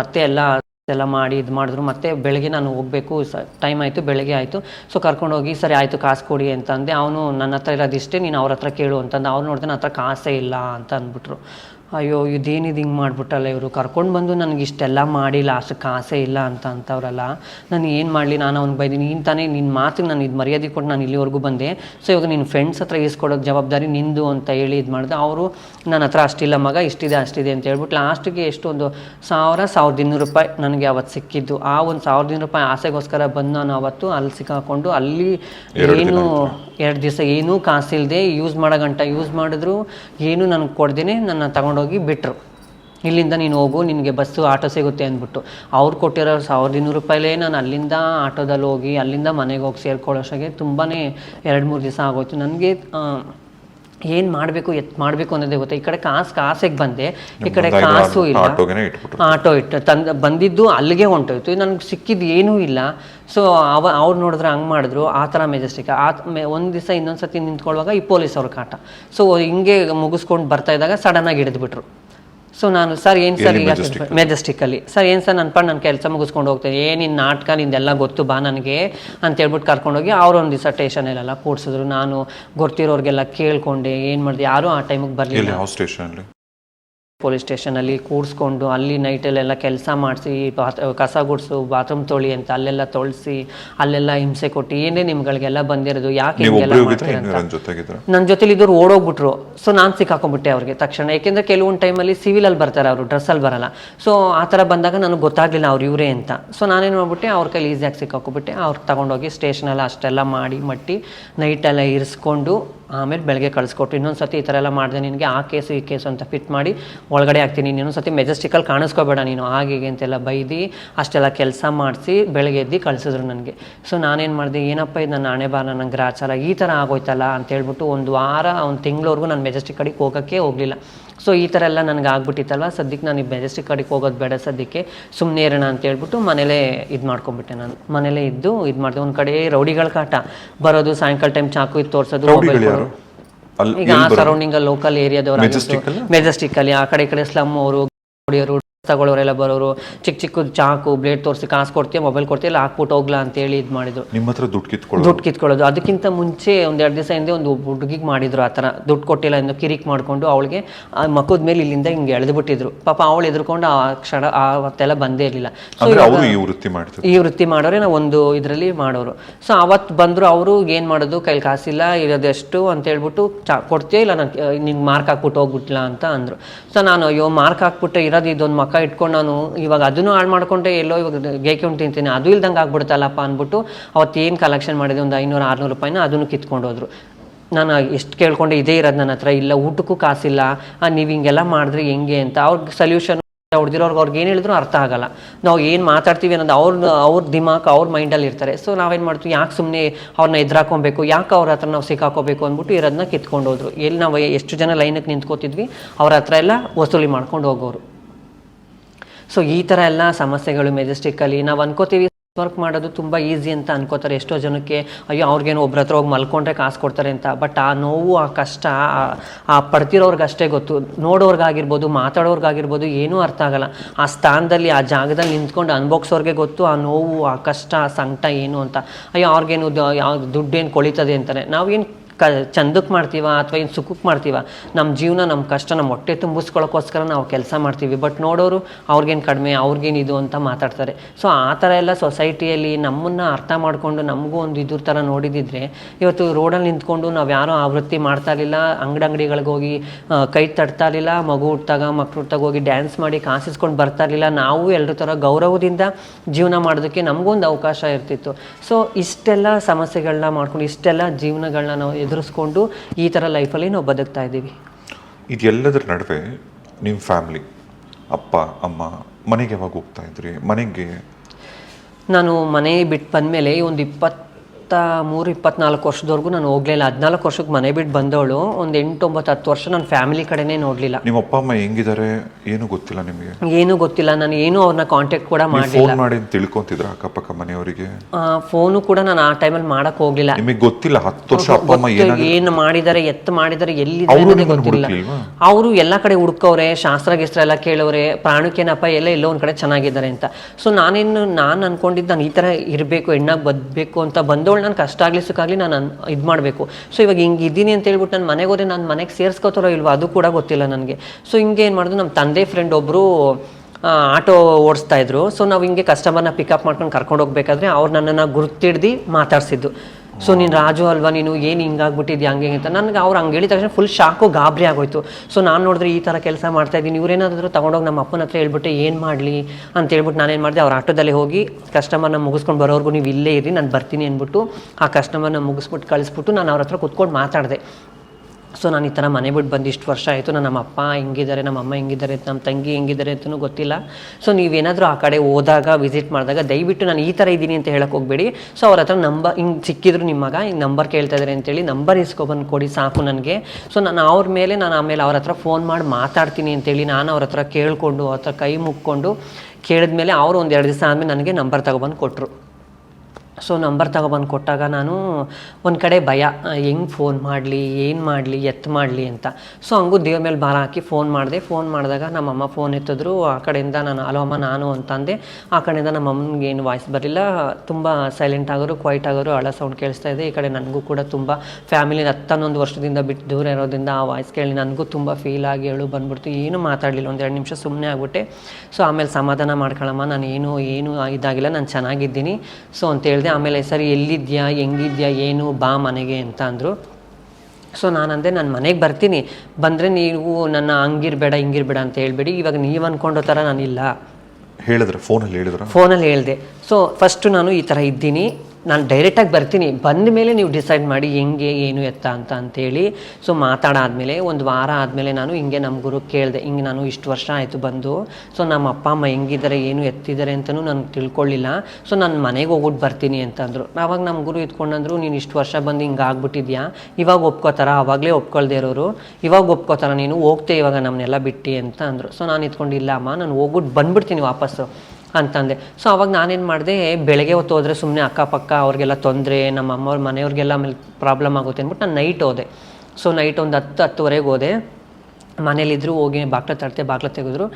ಮತ್ತೆ ಎಲ್ಲ ಎಲ್ಲ ಮಾಡಿ, ಇದು ಮಾಡಿದ್ರು. ಮತ್ತೆ ಬೆಳಗ್ಗೆ ನಾನು ಹೋಗಬೇಕು. ಸ ಟೈಮ್ ಆಯಿತು, ಬೆಳಗ್ಗೆ ಆಯಿತು. ಸೊ ಕರ್ಕೊಂಡೋಗಿ, ಸರಿ, ಆಯಿತು, ಕಾಸು ಕೊಡಿ ಅಂತಂದೆ. ಅವನು ನನ್ನ ಹತ್ರ ಇರೋದಿಷ್ಟೇ, ನೀನು ಅವ್ರ ಹತ್ರ ಕೇಳು ಅಂತಂದು. ಅವ್ರು ನೋಡಿದ್ರೆ ನನ್ನ ಹತ್ರ ಕಾಸೇ ಇಲ್ಲ ಅಂತ ಅಂದ್ಬಿಟ್ರು. ಅಯ್ಯೋ ಇದೇನಿದು ಹಿಂಗೆ ಮಾಡಿಬಿಟ್ಟಲ್ಲ ಇವರು? ಕರ್ಕೊಂಡು ಬಂದು ನನಗೆ ಇಷ್ಟೆಲ್ಲ ಮಾಡಿ ಅಷ್ಟು ಕಾಸೆ ಇಲ್ಲ ಅಂತ ಅಂತವ್ರಲ್ಲ. ನಾನು ಏನು ಮಾಡಲಿ? ನಾನು ಅವ್ನಿಗೆ ಬೈದೀನಿ. ನೀನು ತಾನೇ ನಿನ್ನ ಮಾತಿಗೆ ನಾನು ಇದು ಮರ್ಯಾದೆ ಕೊಟ್ಟು ನಾನು ಇಲ್ಲಿವರೆಗೂ ಬಂದೆ. ಸೊ ಇವಾಗ ನಿನ್ನ ಫ್ರೆಂಡ್ಸ್ ಹತ್ರ ಈಸ್ಕೊಡೋದು ಜವಾಬ್ದಾರಿ ನಿಂದು ಅಂತ ಹೇಳಿ ಇದು ಮಾಡಿದೆ. ಅವರು ನನ್ನ ಹತ್ರ ಅಷ್ಟಿಲ್ಲ ಮಗ ಇಷ್ಟಿದೆ ಅಷ್ಟಿದೆ ಅಂತ ಹೇಳ್ಬಿಟ್ಟು ಲಾಸ್ಟಿಗೆ ಎಷ್ಟೊಂದು ಸಾವಿರ ಸಾವಿರದ ಇನ್ನೂರು ರೂಪಾಯಿ ನನಗೆ ಅವತ್ತು ಸಿಕ್ಕಿದ್ದು. ಆ ಒಂದು ಸಾವಿರದ ಇನ್ನೂರು ರೂಪಾಯಿ ಆಸೆಗೋಸ್ಕರ ಬಂದು ನಾನು ಅವತ್ತು ಅಲ್ಲಿ ಸಿಕ್ಕಾಕೊಂಡು ಅಲ್ಲಿ ಏನು ಎರಡು ದಿವಸ ಏನೂ ಕಾಸಿಲ್ಲದೆ ಯೂಸ್ ಮಾಡೋ ಗಂಟ ಯೂಸ್ ಮಾಡಿದ್ರು ಏನು ನನಗೆ ಕೊಡ್ದೇನೆ ನನ್ನ ತಗೊಂಡೋಗಿ ಬಿಟ್ಟರು ಇಲ್ಲಿಂದ ನೀನು ಹೋಗು, ನಿನಗೆ ಬಸ್ಸು ಆಟೋ ಸಿಗುತ್ತೆ ಅಂದ್ಬಿಟ್ಟು. ಅವ್ರು ಕೊಟ್ಟಿರೋ ಸಾವಿರದ ಇನ್ನೂರು ರೂಪಾಯಿಲೇ ನಾನು ಅಲ್ಲಿಂದ ಆಟೋದಲ್ಲಿ ಹೋಗಿ, ಅಲ್ಲಿಂದ ಮನೆಗೆ ಹೋಗಿ ಸೇರ್ಕೊಳ್ಳೋಷ್ಟಾಗೆ ತುಂಬಾ ಎರಡು ಮೂರು ದಿವಸ ಆಗೋಯ್ತು. ನನಗೆ ಏನು ಮಾಡಬೇಕು ಎತ್ ಮಾಡಬೇಕು ಅನ್ನೋದೇ ಗೊತ್ತಾ? ಈ ಕಡೆ ಕಾಸು ಕಾಸಿಗೆ ಬಂದೆ. ಈ ಕಡೆ ಕಾಸು ಇಲ್ಲ. ಆಟೋ ಇಟ್ಟು ತಂದು ಬಂದಿದ್ದು ಅಲ್ಲಿಗೆ ಹೊಂಟೋಯ್ತು. ನನಗೆ ಸಿಕ್ಕಿದ್ದು ಏನೂ ಇಲ್ಲ. ಸೊ ಅವ ಅವ್ರು ನೋಡಿದ್ರೆ ಹಂಗೆ ಮಾಡಿದ್ರು. ಆ ಥರ ಮೆಜೆಸ್ಟಿಕ್. ಆ ಒಂದು ದಿವಸ ಇನ್ನೊಂದು ಸತಿ ನಿಂತ್ಕೊಳ್ಳುವಾಗ ಈ ಪೊಲೀಸ್ ಅವ್ರ ಕಾಟ. ಸೊ ಹಿಂಗೆ ಮುಗಿಸ್ಕೊಂಡು ಬರ್ತಾ ಇದ್ದಾಗ ಸಡನ್ನಾಗಿ ಹಿಡಿದ್ಬಿಟ್ರು ಸೊ ನಾನು ಸರ್ ಏನು ಸರ್ ಈಗ ಮೆಜೆಸ್ಟಿಕ್ಕಲ್ಲಿ ಸರ್ ಏನು ಸರ್ ನನ್ನ ಪಡ್ ನನ್ನ ಕೆಲಸ ಮುಗಿಸ್ಕೊಂಡು ಹೋಗ್ತೇನೆ? ಏನಿನ್ ನಾಟಕ ನಿಂದೆಲ್ಲ ಗೊತ್ತು ಬಾ ನನಗೆ ಅಂತ ಹೇಳ್ಬಿಟ್ಟು ಕರ್ಕೊಂಡೋಗಿ ಅವ್ರು ಒಂದು ದಿವಸ ಸ್ಟೇಷನಲ್ಲೆಲ್ಲ ಕೂಡ್ಸಿದ್ರು. ನಾನು ಗೊತ್ತಿರೋರಿಗೆಲ್ಲ ಕೇಳ್ಕೊಂಡೆ. ಏನು ಮಾಡಿದೆ? ಯಾರೂ ಆ ಟೈಮಿಗೆ ಬರಲಿಲ್ಲ. ಸ್ಟೇಷನಲ್ಲಿ ಪೊಲೀಸ್ ಸ್ಟೇಷನಲ್ಲಿ ಕೂಡಿಸ್ಕೊಂಡು ಅಲ್ಲಿ ನೈಟಲ್ಲೆಲ್ಲ ಕೆಲಸ ಮಾಡಿಸಿ ಕಸ ಗುಡಿಸು ಬಾತ್ರೂಮ್ ತೊಳಿ ಅಂತ ಅಲ್ಲೆಲ್ಲ ತೊಳಸಿ ಅಲ್ಲೆಲ್ಲ ಹಿಂಸೆ ಕೊಟ್ಟು ಏನೇ ನಿಮ್ಗಳಿಗೆಲ್ಲ ಬಂದಿರೋದು ಯಾಕೆ ಹಿಂಗೆಲ್ಲ ಮಾಡ್ತೀರ ಅಂತ. ನನ್ನ ಜೊತೆಲಿ ಇದ್ದವ್ರು ಓಡೋಗ್ಬಿಟ್ರು. ಸೊ ನಾನು ಸಿಕ್ಕಾಕೊಂಡ್ಬಿಟ್ಟೆ ಅವ್ರಿಗೆ ತಕ್ಷಣ. ಏಕೆಂದರೆ ಕೆಲವೊಂದು ಟೈಮಲ್ಲಿ ಸಿವಿಲಲ್ಲಿ ಬರ್ತಾರೆ ಅವರು ಡ್ರೆಸ್ಸಲ್ಲಿ ಬರಲ್ಲ. ಸೊ ಆ ಥರ ಬಂದಾಗ ನನಗೆ ಗೊತ್ತಾಗಲಿಲ್ಲ ಅವ್ರು ಇವರೇ ಅಂತ. ಸೊ ನಾನೇನು ಮಾಡ್ಬಿಟ್ಟೆ ಅವ್ರ ಕೈಲಿ ಈಸಿಯಾಗಿ ಸಿಕ್ಕಾಕೊಂಡ್ಬಿಟ್ಟೆ ಅವ್ರು ತಗೊಂಡೋಗಿ ಸ್ಟೇಷನಲ್ಲಿ ಅಷ್ಟೆಲ್ಲ ಮಾಡಿ ಮಟ್ಟಿ ನೈಟೆಲ್ಲ ಇರಿಸ್ಕೊಂಡು ಆಮೇಲೆ ಬೆಳಗ್ಗೆ ಕಳಿಸ್ಕೊಟ್ಟು ಇನ್ನೊಂದು ಸತಿ ಈ ಥರ ಎಲ್ಲ ಮಾಡಿದೆ, ನಿನಗೆ ಆ ಕೇಸು ಈ ಕೇಸು ಅಂತ ಫಿಟ್ ಮಾಡಿ ಒಳಗಡೆ ಹಾಕ್ತೀನಿ. ಇನ್ನೊಂದು ಸತಿ ಮೆಜೆಸ್ಟಿಕಲ್ಲಿ ಕಾಣಿಸ್ಕೋಬೇಡ ನೀನು ಹಾಗೆ ಹೀಗೆ ಅಂತೆಲ್ಲ ಬೈದು, ಅಷ್ಟೆಲ್ಲ ಕೆಲಸ ಮಾಡಿಸಿ ಬೆಳಗ್ಗೆ ಎದ್ದು ಕಳಿಸಿದ್ರು ನನಗೆ. ಸೊ ನಾನೇನು ಮಾಡಿದೆ, ಏನಪ್ಪ ಇದು ನನ್ನ ಹಣೆ ಬಾರ ನನ್ನ ಗ್ರಾಚಾರ ಈ ಥರ ಆಗೋಯ್ತಲ್ಲ ಅಂತ ಹೇಳ್ಬಿಟ್ಟು ಒಂದು ವಾರ, ಒಂದು ತಿಂಗಳವರೆಗೂ ನಾನು ಮೆಜೆಸ್ಟಿಕ್ ಕಡೆಗೆ ಹೋಗೋಕ್ಕೆ ಹೋಗಲಿಲ್ಲ. ಸೊ ಈ ಥರ ಎಲ್ಲ ನನಗೆ ಆಗ್ಬಿಟ್ಟಿತ್ತಲ್ವ? ಸದ್ಯಕ್ಕೆ ನಾನು ಈ ಮೆಜೆಸ್ಟಿಕ್ ಕಡೆಗೆ ಹೋಗೋದು ಬೇಡ ಸದ್ಯಕ್ಕೆ. ಸುಮ್ಮನೆ ಇರೋಣ ಅಂತ ಹೇಳ್ಬಿಟ್ಟು ಮನೇಲೇ ಇದು ಮಾಡ್ಕೊಂಡ್ಬಿಟ್ಟೆ ನಾನು. ಮನೇಲೇ ಇದ್ದು ಇದು ಮಾಡಿದೆ. ಒಂದು ಕಡೆ ರೌಡಿಗಳ ಕಾಟ. ಬರೋದು ಸಾಯಂಕಾಲ ಟೈಮ್ ಚಾಕು ಇದು ತೋರಿಸೋದು ಈಗ ಆ ಸರೌಂಡಿಂಗ್ ಲೋಕಲ್ ಏರಿಯಾದವರು ಮೆಜೆಸ್ಟಿಕ್ ಅಲ್ಲಿ? ಆ ಕಡೆ ಈ ಕಡೆ ಸ್ಲಮ್ ಅವರು ತಗೊಳ್ಳೋರೆಲ್ಲ ಬರೋರು ಚಿಕ್ಕ ಚಿಕ್ಕ ಚಾಕು ಬ್ಲೇಡ್ ತೋರಿಸಿ ಕಾಸು ಕೊಡ್ತೀಯ ಮೊಬೈಲ್ ಕೊಡ್ತೀಯ ಇಲ್ಲ ಹಾಕ್ಬಿಟ್ಟು ಹೋಗ್ಲಾ ಅಂತೇಳಿ ಇದು ಮಾಡಿದ್ರು. ನಿಮ್ಮ ಹತ್ರ ದುಡ್ಡು ಕಿತ್ಕೊಳ್ಳೋದು ದುಡ್ಡು ಕಿತ್ಕೊಳ್ಳೋದು. ಅದಕ್ಕಿಂತ ಮುಂಚೆ ಒಂದು ಎರಡು ದಿವಸ ಹಿಂದೆ ಒಂದು ಹುಡುಗಿಗೆ ಮಾಡಿದ್ರು ಆ ಥರ ದುಡ್ಡು ಕೊಟ್ಟಿಲ್ಲ ಎಂದು ಕಿರಿಕ್ ಮಾಡಿಕೊಂಡು ಅವಳಿಗೆ ಆ ಮಕ್ಕದ ಮೇಲೆ ಇಲ್ಲಿಂದ ಹಿಂಗೆ ಎಳೆದು ಬಿಟ್ಟಿದ್ರು ಪಾಪ ಅವಳು ಎದ್ಕೊಂಡು ಆ ಕ್ಷಣ ಆವತ್ತೆಲ್ಲ ಬಂದೇ ಇರಲಿಲ್ಲ. ಅವರು ಈ ವೃತ್ತಿ ಮಾಡ್ತಿದ್ರು? ಈ ವೃತ್ತಿ ಮಾಡೋರೆ ನಾವು ಒಂದು ಇದರಲ್ಲಿ ಮಾಡೋರು. ಸೊ ಅವತ್ತು ಬಂದರು ಅವರು ಏನು ಮಾಡೋದು? ಕೈಲಿ ಕಾಸಿಲ್ಲ ಇರೋದೆಷ್ಟು ಅಂತ ಹೇಳ್ಬಿಟ್ಟು ಚಾ ಕೊಡ್ತೀಯ ಇಲ್ಲ ನಾನು ನಿನ್ಗೆ ಮಾರ್ಕ್ ಹಾಕ್ಬಿಟ್ಟು ಹೋಗ್ಬಿಟ್ಲಾ ಅಂತ ಅಂದರು. ಸೊ ನಾನು ಅಯ್ಯೋ ಮಾರ್ಕ್ ಹಾಕ್ಬಿಟ್ಟು ಇರೋದು ಇದೊಂದು ಮಕ್ಕ ಇಟ್ಕೊಂಡು ನಾನು ಇವಾಗ ಅದನ್ನು ಹಾಳು ಮಾಡ್ಕೊಂಡೆ ಎಲ್ಲೋ ಇವಾಗ ಗೇಕೆ ಉಂಟು ತಿಂತೀನಿ. ಅದು ಇಲ್ದಂಗೆ ಆಗ್ಬಿಡ್ತಲ್ಲಪ್ಪ ಅಂದ್ಬಿಟ್ಟು ಅವತ್ತೇನು ಕಲೆಕ್ಷನ್ ಮಾಡಿದೆ? ಒಂದು ಐನೂರು, ಆರುನೂರು ರೂಪಾಯಿನ ಅದನ್ನು ಕಿತ್ಕೊಂಡು ಹೋದ್ರು. ನಾನು ಎಷ್ಟು ಕೇಳ್ಕೊಂಡೆ? ಇದೇ ಇರೋದು ನನ್ನ ಹತ್ರ. ಇಲ್ಲ, ಊಟಕ್ಕೂ ಕಾಸಿಲ್ಲ. ನೀವು ಹಿಂಗೆಲ್ಲ ಮಾಡಿದ್ರೆ ಹೆಂಗೆ ಅಂತ. ಅವ್ರಿಗೆ ಸೊಲ್ಯೂಷನ್ ಹೊಡೆದಿರೋರ್ಗೆ ಅವ್ರಿಗೆ ಏನು ಹೇಳಿದ್ರು ಅರ್ಥ ಆಗಲ್ಲ. ನಾವು ಏನು ಮಾತಾಡ್ತೀವಿ ಅನ್ನೋದು ಅವ್ರ ಅವ್ರ ದಿಮಾಕ್, ಅವ್ರ ಮೈಂಡಲ್ಲಿ ಇರ್ತಾರೆ. ಸೊ ನಾವೇನು ಮಾಡ್ತೀವಿ? ಯಾಕೆ ಸುಮ್ಮನೆ ಅವ್ರನ್ನ ಎದುರಾಕೊಬೇಕು? ಯಾಕೆ ಅವ್ರ ಹತ್ರ ನಾವು ಸಿಕ್ಕಾಕೋಬೇಕು ಅಂದ್ಬಿಟ್ಟು ಇರೋದನ್ನ ಕಿತ್ಕೊಂಡು ಹೋದ್ರು. ಎಲ್ಲಿ ನಾವು ಎಷ್ಟು ಜನ ಲೈನಕ್ಕೆ ನಿಂತ್ಕೋತಿದ್ವಿ, ಅವ್ರ ಹತ್ರ ಎಲ್ಲ ವಸೂಲಿ ಮಾಡ್ಕೊಂಡು ಹೋಗೋರು. ಸೊ ಈ ಥರ ಎಲ್ಲ ಸಮಸ್ಯೆಗಳು ಮೆಜೆಸ್ಟಿಕ್ಕಲ್ಲಿ ನಾವು ಅನ್ಕೋತೀವಿ ವರ್ಕ್ ಮಾಡೋದು ತುಂಬ ಈಸಿ ಅಂತ ಅನ್ಕೋತಾರೆ. ಎಷ್ಟೋ ಜನಕ್ಕೆ, ಅಯ್ಯೋ, ಅವ್ರಿಗೇನು ಒಬ್ರ ಹತ್ರ ಹೋಗಿ ಮಲ್ಕೊಂಡ್ರೆ ಕಾಸು ಕೊಡ್ತಾರೆ ಅಂತ. ಬಟ್ ಆ ನೋವು, ಆ ಕಷ್ಟ, ಆ- ಪಡ್ತಿರೋರ್ಗಷ್ಟೇ ಗೊತ್ತು. ನೋಡೋರ್ಗಾಗಿರ್ಬೋದು, ಮಾತಾಡೋರ್ಗಾಗಿರ್ಬೋದು, ಏನೂ ಅರ್ಥ ಆಗಲ್ಲ. ಆ ಸ್ಥಾನದಲ್ಲಿ, ಆ ಜಾಗದಲ್ಲಿ ನಿಂತ್ಕೊಂಡು ಅನ್ಭೋಗ್ಸೋರ್ಗೆ ಗೊತ್ತು, ಆ ನೋವು, ಆ ಕಷ್ಟ, ಆ ಸಂಕಟ ಏನು ಅಂತ. ಅಯ್ಯೋ, ಅವ್ರಿಗೇನು ಯಾವ ದುಡ್ಡೇನು ಕೊಳಿತದೆ ಅಂತಾರೆ. ನಾವೇನು ಕ ಚಂದಕ್ಕೆ ಮಾಡ್ತೀವ ಅಥವಾ ಏನು ಸುಖಕ್ಕೆ ಮಾಡ್ತೀವ? ನಮ್ಮ ಜೀವನ ನಮ್ಮ ಕಷ್ಟ ನಮ್ಮ ಹೊಟ್ಟೆ ತುಂಬಿಸ್ಕೊಳ್ಳೋಕ್ಕೋಸ್ಕರ ನಾವು ಕೆಲಸ ಮಾಡ್ತೀವಿ. ಬಟ್ ನೋಡೋರು ಅವ್ರಿಗೇನು ಕಡಿಮೆ, ಅವ್ರಿಗೇನು ಇದು ಅಂತ ಮಾತಾಡ್ತಾರೆ. ಸೊ ಆ ಥರ ಎಲ್ಲ ಸೊಸೈಟಿಯಲ್ಲಿ ನಮ್ಮನ್ನು ಅರ್ಥ ಮಾಡಿಕೊಂಡು ನಮಗೂ ಒಂದು ಇದ್ರ ಥರ ನೋಡಿದಿದ್ರೆ, ಇವತ್ತು ರೋಡಲ್ಲಿ ನಿಂತ್ಕೊಂಡು ನಾವು ಯಾರೂ ಆ ವೃತ್ತಿ ಮಾಡ್ತಾ ಇರಲಿಲ್ಲ ಅಂಗಡಂಗಡಿಗಳಿಗೆ ಹೋಗಿ ಕೈ ತಡ್ತಾ ಇರಲಿಲ್ಲ, ಮಗು ಹುಟ್ಟಾಗ ಮಕ್ಳು ಹುಟ್ಟಾಗ ಹೋಗಿ ಡ್ಯಾನ್ಸ್ ಮಾಡಿ ಕಾಸಿಸ್ಕೊಂಡು ಬರ್ತಾ ಇರಲಿಲ್ಲ, ನಾವು ಎಲ್ಲರ ಥರ ಗೌರವದಿಂದ ಜೀವನ ಮಾಡೋದಕ್ಕೆ ನಮಗೂ ಒಂದು ಅವಕಾಶ ಇರ್ತಿತ್ತು. ಸೊ ಇಷ್ಟೆಲ್ಲ ಸಮಸ್ಯೆಗಳನ್ನ ಮಾಡ್ಕೊಂಡು, ಇಷ್ಟೆಲ್ಲ ಜೀವನಗಳನ್ನ ನಾವು ಎದುರಿಸ್ಕೊಂಡು ಈ ಥರ ಲೈಫಲ್ಲಿ ನಾವು ಬದುಕ್ತಾ ಇದ್ದೀವಿ. ಇದೆಲ್ಲದರ ನಡುವೆ ನಿಮ್ಮ ಫ್ಯಾಮಿಲಿ ಅಪ್ಪ ಅಮ್ಮ ಮನೆಗೆ ಯಾವಾಗ ಹೋಗ್ತಾ ಇದ್ರಿ? ಮನೆಗೆ? ನಾನು ಮನೆ ಬಿಟ್ಟು ಬಂದಮೇಲೆ ಒಂದು ಇಪ್ಪತ್ತ ಮೂರು ಇಪ್ಪತ್ನಾಲ್ಕು ವರ್ಷದವರೆಗೂ ನಾನು ಹೋಗ್ಲಿಲ್ಲ. ಹದಿನಾಲ್ಕು ವರ್ಷಕ್ಕೆ ಮನೆ ಬಿಟ್ಟು ಬಂದವಳು. ಒಂದು ಎಂಟು ಒಂಬತ್ತು ಹತ್ತು ವರ್ಷ ನನ್ನ ಫ್ಯಾಮಿಲಿ ಕಡೆನೇ ನೋಡಲಿಲ್ಲ. ನಿಮ್ಮ ಅಪ್ಪ ಅಮ್ಮ ಹೆಂಗಿದ್ದಾರೆ? ಏನು ಗೊತ್ತಿಲ್ಲ ನಿಮಗೆ? ಏನೂ ಗೊತ್ತಿಲ್ಲ. ನಾನು ಏನು ಅವ್ರನ್ನ ಕಾಂಟ್ಯಾಕ್ಟ್ ಕೂಡ ಮಾಡಲಿಲ್ಲ. ಫೋನ್ ಮಾಡಿ ತಿಳ್ಕೊಂತಿದ್ರ ಅಕ್ಕಪಕ್ಕ ಮನೆಯವರಿಗೆ? ಫೋನು ಕೂಡ ನಾನು ಆ ಟೈಮಲ್ಲಿ ಮಾಡಕ್ ಹೋಗ್ಲಿಲ್ಲ. ನಿಮಗೆ ಗೊತ್ತಿಲ್ಲ ಹತ್ತು ವರ್ಷ ಅಪ್ಪ ಅಮ್ಮ ಏನು ಮಾಡಿದ್ದಾರೆ ಎತ್ತು ಮಾಡಿದ್ದಾರೆ ಎಲ್ಲಿ ಅವರು ಅನ್ನೋದೇ ನಿಮ್ಮನ್ನು ಗೊತ್ತಿಲ್ಲ. ಹುಡುಕ್ಲಿಲ್ವಾ? ಅವರು ಎಲ್ಲ ಕಡೆ ಹುಡ್ಕವ್ರೆ ಶಾಸ್ತ್ರ ಗಿಸ್ತ್ರ ಎಲ್ಲ ಕೇಳೋರೆ ಪ್ರಾಣಕ್ಕೇನಪ್ಪ ಎಲ್ಲ ಎಲ್ಲೋ ಒಂದ್ ಕಡೆ ಚೆನ್ನಾಗಿದ್ದಾರೆ ಅಂತ. ಸೊ ನಾನೇನು ನಾನು ಅನ್ಕೊಂಡಿದ್ದು ನಾನು ಈ ಥರ ಇರಬೇಕು ಹೆಣ್ಣಾಗಿ ಬದಬೇಕು ಅಂತ ಬಂದವಳು ನಾನು ಕಷ್ಟ ಆಗಲಿ, ಸುಖ ಆಗಲಿ ನಾನು ಇದು ಮಾಡಬೇಕು. ಸೊ ಇವಾಗ ಹಿಂಗೆ ಇದ್ದೀನಿ ಅಂತ ಹೇಳ್ಬಿಟ್ಟು ನಾನು ಮನೆಗೆ ಹೋದ್ರೆ ನಾನು ಮನೆಗೆ ಸೇರಿಸ್ಕೋತಾರೋ ಇಲ್ವೋ? ಅದು ಕೂಡ ಗೊತ್ತಿಲ್ಲ ನನಗೆ. ಸೊ ಹಿಂಗೆ ಏನು ಮಾಡಿದ್ರು ನಮ್ಮ ತಂದೆ ಫ್ರೆಂಡ್ ಒಬ್ಬರು ಆಟೋ ಓಡಿಸ್ತಾ ಇದ್ರು. ಸೊ ನಾವು ಹಿಂಗೆ ಕಸ್ಟಮರ್ನ ಪಿಕಪ್ ಮಾಡ್ಕೊಂಡು ಕರ್ಕೊಂಡು ಹೋಗ್ಬೇಕಾದ್ರೆ ಅವ್ರು ನನ್ನನ್ನು ಗುರುತಿಡ್ದು ಮಾತಾಡ್ಸಿದ್ದು. ಸೊ ನೀನು ರಾಜು ಅಲ್ವಾ? ನೀನು ಏನು ಹಿಂಗಾಗ್ಬಿಟ್ಟಿದ್ಯಾ ಹಂಗೆ ಅಂತ. ನನಗೆ ಅವ್ರು ಹಂಗೆ ಹೇಳಿದ ತಕ್ಷಣ ಫುಲ್ ಶಾಕು ಗಾಬರಿ ಆಗೋಯ್ತು. ಸೊ ನಾನು ನೋಡಿದ್ರೆ ಈ ಥರ ಕೆಲಸ ಮಾಡ್ತಾ ಇದ್ದೀನಿ. ಇವ್ರೇನಾದರೂ ತೊಗೊಂಡೋಗಿ ನಮ್ಮ ಅಪ್ಪನ ಹತ್ರ ಹೇಳ್ಬಿಟ್ಟು ಏನು ಮಾಡಲಿ ಅಂತ ಹೇಳ್ಬಿಟ್ಟು ನಾನೇನು ಮಾಡಿದೆ, ಅವ್ರ ಆಟೋದಲ್ಲಿ ಹೋಗಿ ಕಸ್ಟಮರ್ನ ಮುಗಿಸ್ಕೊಂಡು ಬರೋರ್ಗು ನೀವು ಇಲ್ಲೇ ಇರಿ, ನಾನು ಬರ್ತೀನಿ ಅಂದ್ಬಿಟ್ಟು ಆ ಕಸ್ಟಮರ್ನ ಮುಗಿಸ್ಬಿಟ್ಟು ಕಳಿಸ್ಬಿಟ್ಟು ನಾನು ಅವ್ರ ಹತ್ರ ಕುತ್ಕೊಂಡು ಮಾತಾಡಿದೆ. ಸೊ ನಾನು ಈ ಥರ ಮನೆ ಬಿಟ್ಟು ಬಂದು ಇಷ್ಟು ವರ್ಷ ಆಯಿತು ನಮ್ಮ ಅಪ್ಪ ಹೆಂಗಿದ್ದಾರೆ, ನಮ್ಮ ಅಮ್ಮ ಹೆಂಗಿದ್ದಾರೆ, ನಮ್ಮ ತಂಗಿ ಹೆಂಗಿದ್ದಾರೆ ಅಂತಲೂ ಗೊತ್ತಿಲ್ಲ. ಸೊ ನೀವೇನಾದರೂ ಆ ಕಡೆ ಹೋದಾಗ ವಿಸಿಟ್ ಮಾಡಿದಾಗ ದಯವಿಟ್ಟು ನಾನು ಈ ಥರ ಇದ್ದೀನಿ ಅಂತ ಹೇಳಕ್ಕೆ ಹೋಗಬೇಡಿ. ಸೊ ಅವ್ರ ಹತ್ರ ನಂಬರ್ ಹಿಂಗೆ ಸಿಕ್ಕಿದ್ರು ನಿಮ್ಮ ಮಗ ಹಿಂಗೆ ನಂಬರ್ ಕೇಳ್ತಾ ಇದ್ದಾರೆ ಅಂತೇಳಿ ನಂಬರ್ ಇಸ್ಕೊಬಂದು ಕೊಡಿ ಸಾಕು ನನಗೆ. ಸೊ ನಾನು ಅವ್ರ ಮೇಲೆ, ನಾನು ಆಮೇಲೆ ಅವ್ರ ಹತ್ರ ಫೋನ್ ಮಾಡಿ ಮಾತಾಡ್ತೀನಿ ಅಂತೇಳಿ ನಾನು ಅವ್ರ ಹತ್ರ ಕೇಳಿಕೊಂಡು, ಅವ್ರ ಹತ್ರ ಕೈ ಮುಕ್ಕೊಂಡು ಕೇಳಿದ್ಮೇಲೆ ಅವರು ಒಂದು ಎರಡು ದಿವಸ ಆದಮೇಲೆ ನನಗೆ ನಂಬರ್ ತಗೊಬಂದು ಕೊಟ್ಟರು ಸೊ ನಂಬರ್ ತಗೊಬಂದು ಕೊಟ್ಟಾಗ ನಾನು ಒಂದು ಕಡೆ ಭಯ ಹೆಂಗೆ ಫೋನ್ ಮಾಡಲಿ, ಏನು ಮಾಡಲಿ ಎತ್ತು ಮಾಡಲಿ ಅಂತ. ಸೊ ಹಂಗೂ ದೇವ್ರ ಮೇಲೆ ಭಾರ ಹಾಕಿ ಫೋನ್ ಮಾಡಿದೆ. ಫೋನ್ ಮಾಡಿದಾಗ ನಮ್ಮಮ್ಮ ಫೋನ್ ಎತ್ತಿದ್ರು. ಆ ಕಡೆಯಿಂದ ನಾನು ಹಲೋ ಅಮ್ಮ, ನಾನು ಅಂತಂದೆ. ಆ ಕಡೆಯಿಂದ ನಮ್ಮ ಅಮ್ಮನಿಗೆ ಏನು ವಾಯ್ಸ್ ಬರಲಿಲ್ಲ. ತುಂಬ ಸೈಲೆಂಟ್ ಆಗೋರು ಕ್ವೈಟ್ ಆಗೋರು, ಹಳ ಸೌಂಡ್ ಕೇಳಿಸ್ತಾ ಇದೆ. ಈ ಕಡೆ ನನಗೂ ಕೂಡ ತುಂಬ ಫ್ಯಾಮಿಲಿ ಹತ್ತನ್ನೊಂದು ವರ್ಷದಿಂದ ಬಿಟ್ಟು ದೂರ ಇರೋದ್ರಿಂದ ಆ ವಾಯ್ಸ್ ಕೇಳಿ ನನಗೂ ತುಂಬ ಫೀಲ್ ಆಗಿ ಹೇಳು ಬಂದ್ಬಿಡ್ತು. ಏನು ಮಾತಾಡಲಿಲ್ಲ. ಒಂದು ಎರಡು ನಿಮಿಷ ಸುಮ್ಮನೆ ಆಗ್ಬಿಟ್ಟೆ. ಸೊ ಆಮೇಲೆ ಸಮಾಧಾನ ಮಾಡ್ಕೊಳ್ಳಮ್ಮ ನಾನು ಏನು ಏನು ಇದಾಗಿಲ್ಲ. ನಾನು ಚೆನ್ನಾಗಿದ್ದೀನಿ. ಸೊ ಅಂತ ಹೇಳಿದೆ. ಆಮೇಲೆ ಸರಿ ಎಲ್ಲಿದ್ಯಾ ಹೆಂಗಿದ್ಯಾ ಏನು ಬಾ ಮನೆಗೆ ಅಂತ ಅಂದರು. ಸೊ ನಾನಂದೆ ನಾನು ಮನೆಗೆ ಬರ್ತೀನಿ. ಬಂದರೆ ನೀವು ನನ್ನ ಹಂಗಿರ್ಬೇಡ ಹಿಂಗಿರ್ಬೇಡ ಅಂತ ಹೇಳ್ಬೇಡಿ. ಇವಾಗ ನೀವು ಅಂದ್ಕೊಂಡೋ ಥರ ನಾನಿಲ್ಲ. ಹೇಳಿದ್ರೆ? ಫೋನಲ್ಲಿ ಹೇಳಿದ್ರೆ? ಫೋನಲ್ಲಿ ಹೇಳಿದೆ. ಸೊ ಫಸ್ಟು ನಾನು ಈ ಥರ ಇದ್ದೀನಿ. ನಾನು ಡೈರೆಕ್ಟಾಗಿ ಬರ್ತೀನಿ. ಬಂದ ಮೇಲೆ ನೀವು ಡಿಸೈಡ್ ಮಾಡಿ ಹೆಂಗೆ, ಏನು ಎತ್ತ ಅಂತ ಅಂತೇಳಿ. ಸೊ ಮಾತಾಡಾದಮೇಲೆ ಒಂದು ವಾರ ಆದಮೇಲೆ ನಾನು ಹಿಂಗೆ ನಮ್ಮ ಗುರು ಕೇಳಿದೆ, ಹಿಂಗೆ ನಾನು ಇಷ್ಟು ವರ್ಷ ಆಯಿತು ಬಂದು. ಸೊ ನಮ್ಮ ಅಪ್ಪ, ಅಮ್ಮ ಹೆಂಗಿದ್ದಾರೆ, ಏನು ಎತ್ತಿದ್ದಾರೆ ಅಂತಲೂ ನಾನು ತಿಳ್ಕೊಳ್ಳಿಲ್ಲ ಸೊ ನಾನು ಮನೆಗೆ ಹೋಗ್ಬಿಟ್ಟು ಬರ್ತೀನಿ ಅಂತಂದರು ಆವಾಗ ನಮ್ಮ ಗುರು ಇದ್ಕೊಂಡಂದ್ರು, ನೀನು ಇಷ್ಟು ವರ್ಷ ಬಂದು ಹಿಂಗೆ ಆಗ್ಬಿಟ್ಟಿದ್ಯಾ? ಇವಾಗ ಒಪ್ಕೋತಾರ? ಆವಾಗಲೇ ಒಪ್ಕೊಳ್ದೆ ಇರೋರು. ಇವಾಗ ಒಪ್ಕೋತಾರ? ನೀನು ಹೋಗ್ತೆ ಇವಾಗ ನಮ್ಮನ್ನೆಲ್ಲ ಬಿಟ್ಟು ಅಂತ ಅಂದರು. ಸೊ ನಾನು ಇದ್ಕೊಂಡಿಲ್ಲ ಅಮ್ಮ ನಾನು ಹೋಗ್ಬಿಟ್ಟು ಬಂದ್ಬಿಡ್ತೀನಿ ವಾಪಸ್ಸು. ಅಂತಂದೆ. ಸೊ ಅವಾಗ ನಾನೇನು ಮಾಡಿದೆ, ಬೆಳಗ್ಗೆ ಹೊತ್ತು ಹೋದರೆ ಸುಮ್ಮನೆ ಅಕ್ಕಪಕ್ಕ ಅವ್ರಿಗೆಲ್ಲ ತೊಂದರೆ ನಮ್ಮ ಅಮ್ಮವ್ರ ಮನೆಯವ್ರಿಗೆಲ್ಲ ಆಮೇಲೆ ಪ್ರಾಬ್ಲಮ್ ಆಗುತ್ತೆ ಅಂದ್ಬಿಟ್ಟು ನಾನು ನೈಟ್ ಹೋದೆ. ಸೊ ನೈಟ್ ಒಂದು ಹತ್ತು ಹತ್ತುವರೆಗೆ ಹೋದೆ. ಮನೇಲಿದ್ರು ಹೋಗಿ ಬಾಗ್ಲ ತರ್ತೆ, ಬಾಗ್ಲ ತೆಗೆದ್ರು.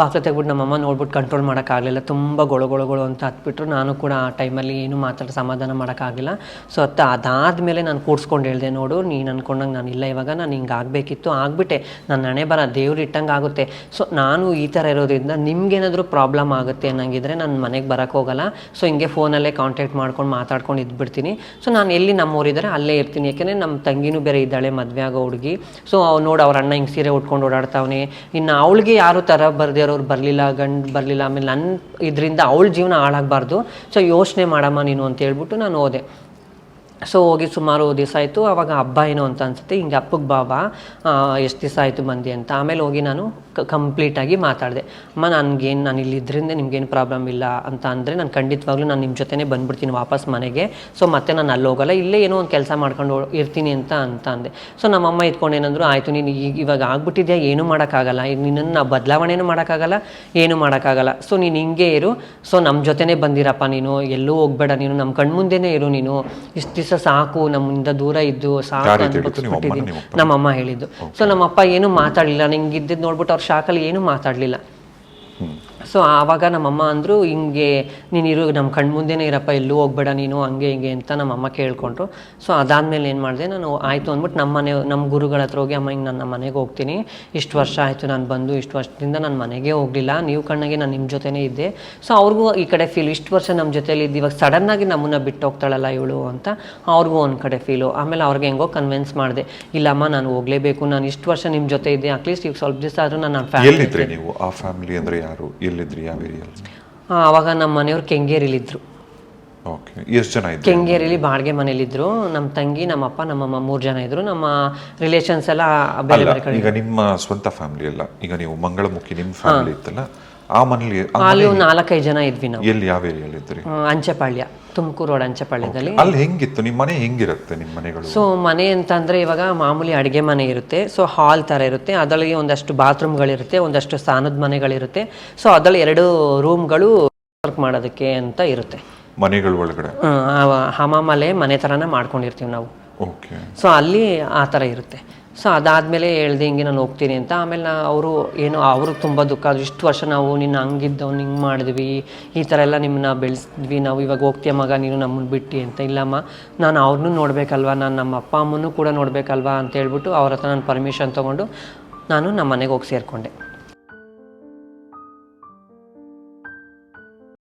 ಬಾಗ್ಲ ತೆಗ್ಬಿಟ್ಟು ನಮ್ಮಮ್ಮ ನೋಡ್ಬಿಟ್ಟು ಕಂಟ್ರೋಲ್ ಮಾಡೋಕ್ಕಾಗಲಿಲ್ಲ. ತುಂಬ ಗೊಳಗೊಳಗಳು ಗೊಳು ಗೊಳು ಅಂತ ಹತ್ಬಿಟ್ರು ನಾನು ಕೂಡ ಆ ಟೈಮಲ್ಲಿ ಏನು ಮಾತಾಡಿ ಸಮಾಧಾನ ಮಾಡೋಕ್ಕಾಗಿಲ್ಲ ಸೊ ಹತ್ತು ಅದಾದಮೇಲೆ ನಾನು ಕೂಡ್ಸ್ಕೊಂಡು ಹೇಳಿದೆ, ನೋಡು, ನೀನು ಅನ್ಕೊಂಡಂಗೆ ನಾನು ಇಲ್ಲ ಇವಾಗ. ನಾನು ಹಿಂಗೆ ಆಗಬೇಕಿತ್ತು. ಆಗಿಬಿಟ್ಟೆ. ನನ್ನ ಹಣೆ ಬರ, ದೇವ್ರು ಇಟ್ಟಂಗೆ ಆಗುತ್ತೆ. ಸೊ ನಾನು ಈ ಥರ ಇರೋದ್ರಿಂದ ನಿಮ್ಗೇನಾದರೂ ಪ್ರಾಬ್ಲಮ್ ಆಗುತ್ತೆ ಅನ್ನಂಗಿದ್ರೆ ನಾನು ಮನೆಗೆ ಬರೋಕ್ಕೆ ಹೋಗಲ್ಲ. ಸೊ ಹಿಂಗೆ ಫೋನಲ್ಲೇ ಕಾಂಟ್ಯಾಕ್ಟ್ ಮಾಡ್ಕೊಂಡು ಮಾತಾಡ್ಕೊಂಡು ಇದ್ಬಿಡ್ತೀನಿ. ಸೊ ನಾನು ಎಲ್ಲಿ ನಮ್ಮೂರಿದ್ದಾರೆ ಅಲ್ಲೇ ಇರ್ತೀನಿ. ಯಾಕೆಂದರೆ ನಮ್ಮ ತಂಗಿನೂ ಬೇರೆ ಇದ್ದಾಳೆ, ಮದುವೆ ಆಗೋ ಹುಡುಗಿ. ಸೊ ನೋಡಿ ಅವ್ರ ಅಣ್ಣ ಹಿಂಗೆ ಸೀರೆ ಉಟ್ಕೊಂಡು ಓಡಾಡ್ತಾವನೆ. ಇನ್ನು ಅವಳಿಗೆ ಯಾರು ಥರ ಬರ್ದಿರೋರು ಬರಲಿಲ್ಲ, ಗಂಡು ಬರಲಿಲ್ಲ, ಆಮೇಲೆ ನನ್ನ ಇದರಿಂದ ಅವಳ ಜೀವನ ಹಾಳಾಗಬಾರ್ದು. ಸೊ ಯೋಚನೆ ಮಾಡಮ್ಮ ನೀನು ಅಂತ ಹೇಳ್ಬಿಟ್ಟು ನಾನು ಹೋದೆ. ಸೊ ಹೋಗಿ ಸುಮಾರು ದಿವಸ ಆಯಿತು. ಆವಾಗ ಹಬ್ಬ ಏನೋ ಅಂತ ಅನ್ಸುತ್ತೆ, ಹಿಂಗೆ ಅಪ್ಪಗೆ ಬಾಬಾ ಎಷ್ಟು ದಿವಸ ಆಯಿತು ಬಂದು ಅಂತ. ಆಮೇಲೆ ಹೋಗಿ ನಾನು ಕಂಪ್ಲೀಟಾಗಿ ಮಾತಾಡಿದೆ. ಅಮ್ಮ, ನನಗೇನು, ನಾನು ಇಲ್ಲಿ ಇದರಿಂದ ನಿಮ್ಗೇನು ಪ್ರಾಬ್ಲಮ್ ಇಲ್ಲ ಅಂತ ಅಂದರೆ ನಾನು ಖಂಡಿತವಾಗ್ಲೂ ನಾನು ನಿಮ್ಮ ಜೊತೆನೇ ಬಂದುಬಿಡ್ತೀನಿ ವಾಪಸ್ ಮನೆಗೆ. ಸೊ ಮತ್ತೆ ನಾನು ಅಲ್ಲಿ ಹೋಗಲ್ಲ, ಇಲ್ಲೇ ಏನೋ ಒಂದು ಕೆಲಸ ಮಾಡ್ಕೊಂಡು ಇರ್ತೀನಿ ಅಂತ ಅಂತ ಅಂದೆ. ಸೊ ನಮ್ಮಮ್ಮ ಇದ್ಕೊಂಡು ಏನಂದ್ರು ಆಯಿತು, ನೀನು ಈಗ ಇವಾಗ ಆಗ್ಬಿಟ್ಟಿದ್ಯಾ? ಏನೂ ಮಾಡೋಕ್ಕಾಗಲ್ಲ. ಈಗ ನಿನ್ನನ್ನು ನಾವು ಬದಲಾವಣೆನೂ ಮಾಡೋಕ್ಕಾಗಲ್ಲ, ಏನೂ ಮಾಡೋಕ್ಕಾಗಲ್ಲ. ಸೊ ನೀನು ಹಿಂಗೆ ಇರು. ಸೊ ನಮ್ಮ ಜೊತೆನೇ ಬಂದಿರಪ್ಪ ನೀನು. ಎಲ್ಲೂ ಹೋಗ್ಬೇಡ ನೀನು. ನಮ್ಮ ಕಣ್ಮುಂದೆನೇ ಇರು ನೀನು. ಇಷ್ಟು ದಿವಸ ಸಾಕು ನಮ್ಮಿಂದ ದೂರ ಇದ್ದು ಸಾಕು ಅನ್ಬಿಟ್ಟಿದ್ದೀನಿ ನಿಮ್ಮ ನಮ್ಮಮ್ಮ ಹೇಳಿದ್ದು. ಸೊ ನಮ್ಮಪ್ಪ ಏನು ಮಾತಾಡಲಿಲ್ಲ. ನಂಗೆ ಇದ್ದಿದ್ದು ನೋಡ್ಬಿಟ್ಟು ಅವ್ರ ಶಾಕಲ್ಲಿ ಏನು ಮಾತಾಡಲಿಲ್ಲ. ಸೊ ಆವಾಗ ನಮ್ಮಮ್ಮ ಅಂದರು ಹಿಂಗೆ ನೀನು ನಮ್ಮ ನಮ್ಮ ಕಣ್ಮುಂದೆನೇ ಇರಪ್ಪ ಎಲ್ಲೂ ಹೋಗ್ಬೇಡ ನೀನು ಹಂಗೆ ಹಿಂಗೆ ಅಂತ ನಮ್ಮಮ್ಮ ಕೇಳ್ಕೊಂಡ್ರು. ಸೊ ಅದಾದಮೇಲೆ ಏನು ಮಾಡಿದೆ ನಾನು ಆಯಿತು ಅಂದ್ಬಿಟ್ಟು ನಮ್ಮ ಮನೆ ನಮ್ಮ ಗುರುಗಳ ಹತ್ರ ಹೋಗಿ ಅಮ್ಮ ಹಿಂಗೆ ನನ್ನ ಮನೆಗೆ ಹೋಗ್ತೀನಿ. ಇಷ್ಟು ವರ್ಷ ಆಯಿತು ನಾನು ಬಂದು ಇಷ್ಟು ವರ್ಷದಿಂದ ನಾನು ಮನೆಗೆ ಹೋಗಲಿಲ್ಲ. ನೀವು ಕಣ್ಣಾಗೆ ನಾನು ನಿಮ್ಮ ಜೊತೆನೇ ಇದ್ದೆ. ಸೊ ಅವ್ರಿಗೂ ಈ ಕಡೆ ಫೀಲ್ ಇಷ್ಟು ವರ್ಷ ನಮ್ಮ ಜೊತೇಲಿ ಇದ್ದು. ಇವಾಗ ಸಡನ್ನಾಗಿ ನಮ್ಮನ್ನ ಬಿಟ್ಟು ಹೋಗ್ತಾಳಲ್ಲ ಇವಳು ಅಂತ ಅವ್ರಿಗೂ ಒಂದು ಕಡೆ ಫೀಲು ಆಮೇಲೆ ಅವ್ರಿಗೆ ಹೆಂಗೋ ಕನ್ವಿನ್ಸ್ ಮಾಡಿದೆ ಇಲ್ಲಮ್ಮ ನಾನು ಹೋಗಲೇಬೇಕು. ನಾನು ಇಷ್ಟು ವರ್ಷ ನಿಮ್ಮ ಜೊತೆ ಇದ್ದೆ. ಅಟ್ಲೀಸ್ಟ್ ಈಗ ಸ್ವಲ್ಪ ದಿವಸ ಆದರೂ ನಾನು ನನ್ನ ಎಲ್ಲಿದ್ರಿ ನೀವು? ಆ ಫ್ಯಾಮಿಲಿ ಅಂದರೆ ಯಾರು? ಎಲ್ಲಿದ್ರಿ ಯಾವ ಏರಿಯಲ್ಲಿ? ಅವಾಗ ನಮ್ಮ ಮನೆಯವ್ರು ಕೆಂಗೇರಿಲಿದ್ರು. ಓಕೆ ಎಷ್ಟು ಜನ ಇದ್ದರು ಕೆಂಗೇರಿಲಿ ಬಾಡಿಗೆ ಮನೇಲಿದ್ರು. ನಮ್ಮ ತಂಗಿ ನಮ್ಮಪ್ಪ ನಮ್ಮಮ್ಮ ಮೂರು ಜನ ಇದ್ರು. ನಮ್ಮ ರಿಲೇಷನ್ಸ್ ಎಲ್ಲ ಬೇರೆ ಬೇರೆ ಕಡೆ ಈಗ ನಿಮ್ಮ ಸ್ವಂತ ಫ್ಯಾಮಿಲಿ ಅಲ್ಲ. ಈಗ ನೀವು ಮಂಗಳಮುಖಿ ನಿಮ್ಮ ಫ್ಯಾಮಿಲಿ ಇತ್ತಲ್ಲ ಆ ಮನೇಲಿ ಅಲ್ಲಿ ಒಂದು ನಾಲ್ಕೈದು ಜನ ಇದ್ವಿ ನಾವು. ಎಲ್ಲಿ ಯಾವ ಏರಿಯಲ್ಲಿ ಇದ್ರಿ ಅಂಚೆಪಾಳ್ಯ ತುಮಕೂರು ರೋಡ್ ಅಂಚೆಪಾಳ್ಯದಲ್ಲಿ. ಅಲ್ಲಿ ಹೆಂಗಿತ್ತು? ನಿಮ್ಮ ಮನೆ ಹೆಂಗಿರುತ್ತೆ ನಿಮ್ಮ ಮನೆಗಳು? ಸೊ ಮನೆ ಅಂತಂದ್ರೆ ಇವಾಗ ಮಾಮೂಲಿ ಅಡುಗೆ ಮನೆ ಇರುತ್ತೆ. ಸೊ ಹಾಲ್ ಥರ ಇರುತ್ತೆ. ಅದರಲ್ಲಿ ಒಂದಷ್ಟು ಬಾತ್ರೂಮ್ಗಳಿರುತ್ತೆ ಒಂದಷ್ಟು ಸ್ನಾನದ ಮನೆಗಳಿರುತ್ತೆ. ಸೊ ಅದರಲ್ಲಿ ಎರಡು ರೂಮ್ಗಳು ವರ್ಕ್ ಮಾಡೋದಕ್ಕೆ ಅಂತ ಇರುತ್ತೆ. ಮನೆಗಳ ಒಳಗಡೆ? ಹಮಾಮಲೆ ಮನೆ ಥರನೇ ಮಾಡ್ಕೊಂಡಿರ್ತೀವಿ ನಾವು. ಓಕೆ ಸೊ ಅಲ್ಲಿ ಆ ಥರ ಇರುತ್ತೆ. ಸೊ ಅದಾದಮೇಲೆ ಹೇಳ್ದೆ, ಹಿಂಗೆ ನಾನು ಹೋಗ್ತೀನಿ ಅಂತ. ಆಮೇಲೆ ನಾ ಅವರು ಏನು ಅವರು ತುಂಬ ದುಃಖ ಆದ್ರು. ಇಷ್ಟು ವರ್ಷ ನಾವು ನಿನ್ನ ಹಂಗಿದ್ದವ್ನು ಹಿಂಗೆ ಮಾಡಿದ್ವಿ. ಈ ಥರ ಎಲ್ಲ ನಿಮ್ಮನ್ನ ಬೆಳೆಸಿದ್ವಿ. ನಾವು ಇವಾಗ ಹೋಗ್ತೀಯ ಮಗ, ನೀನು ನಮ್ಮನ್ನು ಬಿಟ್ಟು ಅಂತ. ಇಲ್ಲಮ್ಮ, ನಾನು ಅವ್ರನ್ನೂ ನೋಡಬೇಕಲ್ವ? ನಾನು ನಮ್ಮ ಅಪ್ಪ ಅಮ್ಮನೂ ಕೂಡ ನೋಡಬೇಕಲ್ವಾ? ಅಂತ ಹೇಳ್ಬಿಟ್ಟು ಅವ್ರ ಹತ್ರ ನಾನು ಪರ್ಮಿಷನ್ ತೊಗೊಂಡು ನಾನು ನಮ್ಮ ಮನೆಗೆ ಹೋಗಿ ಸೇರಿಕೊಂಡೆ.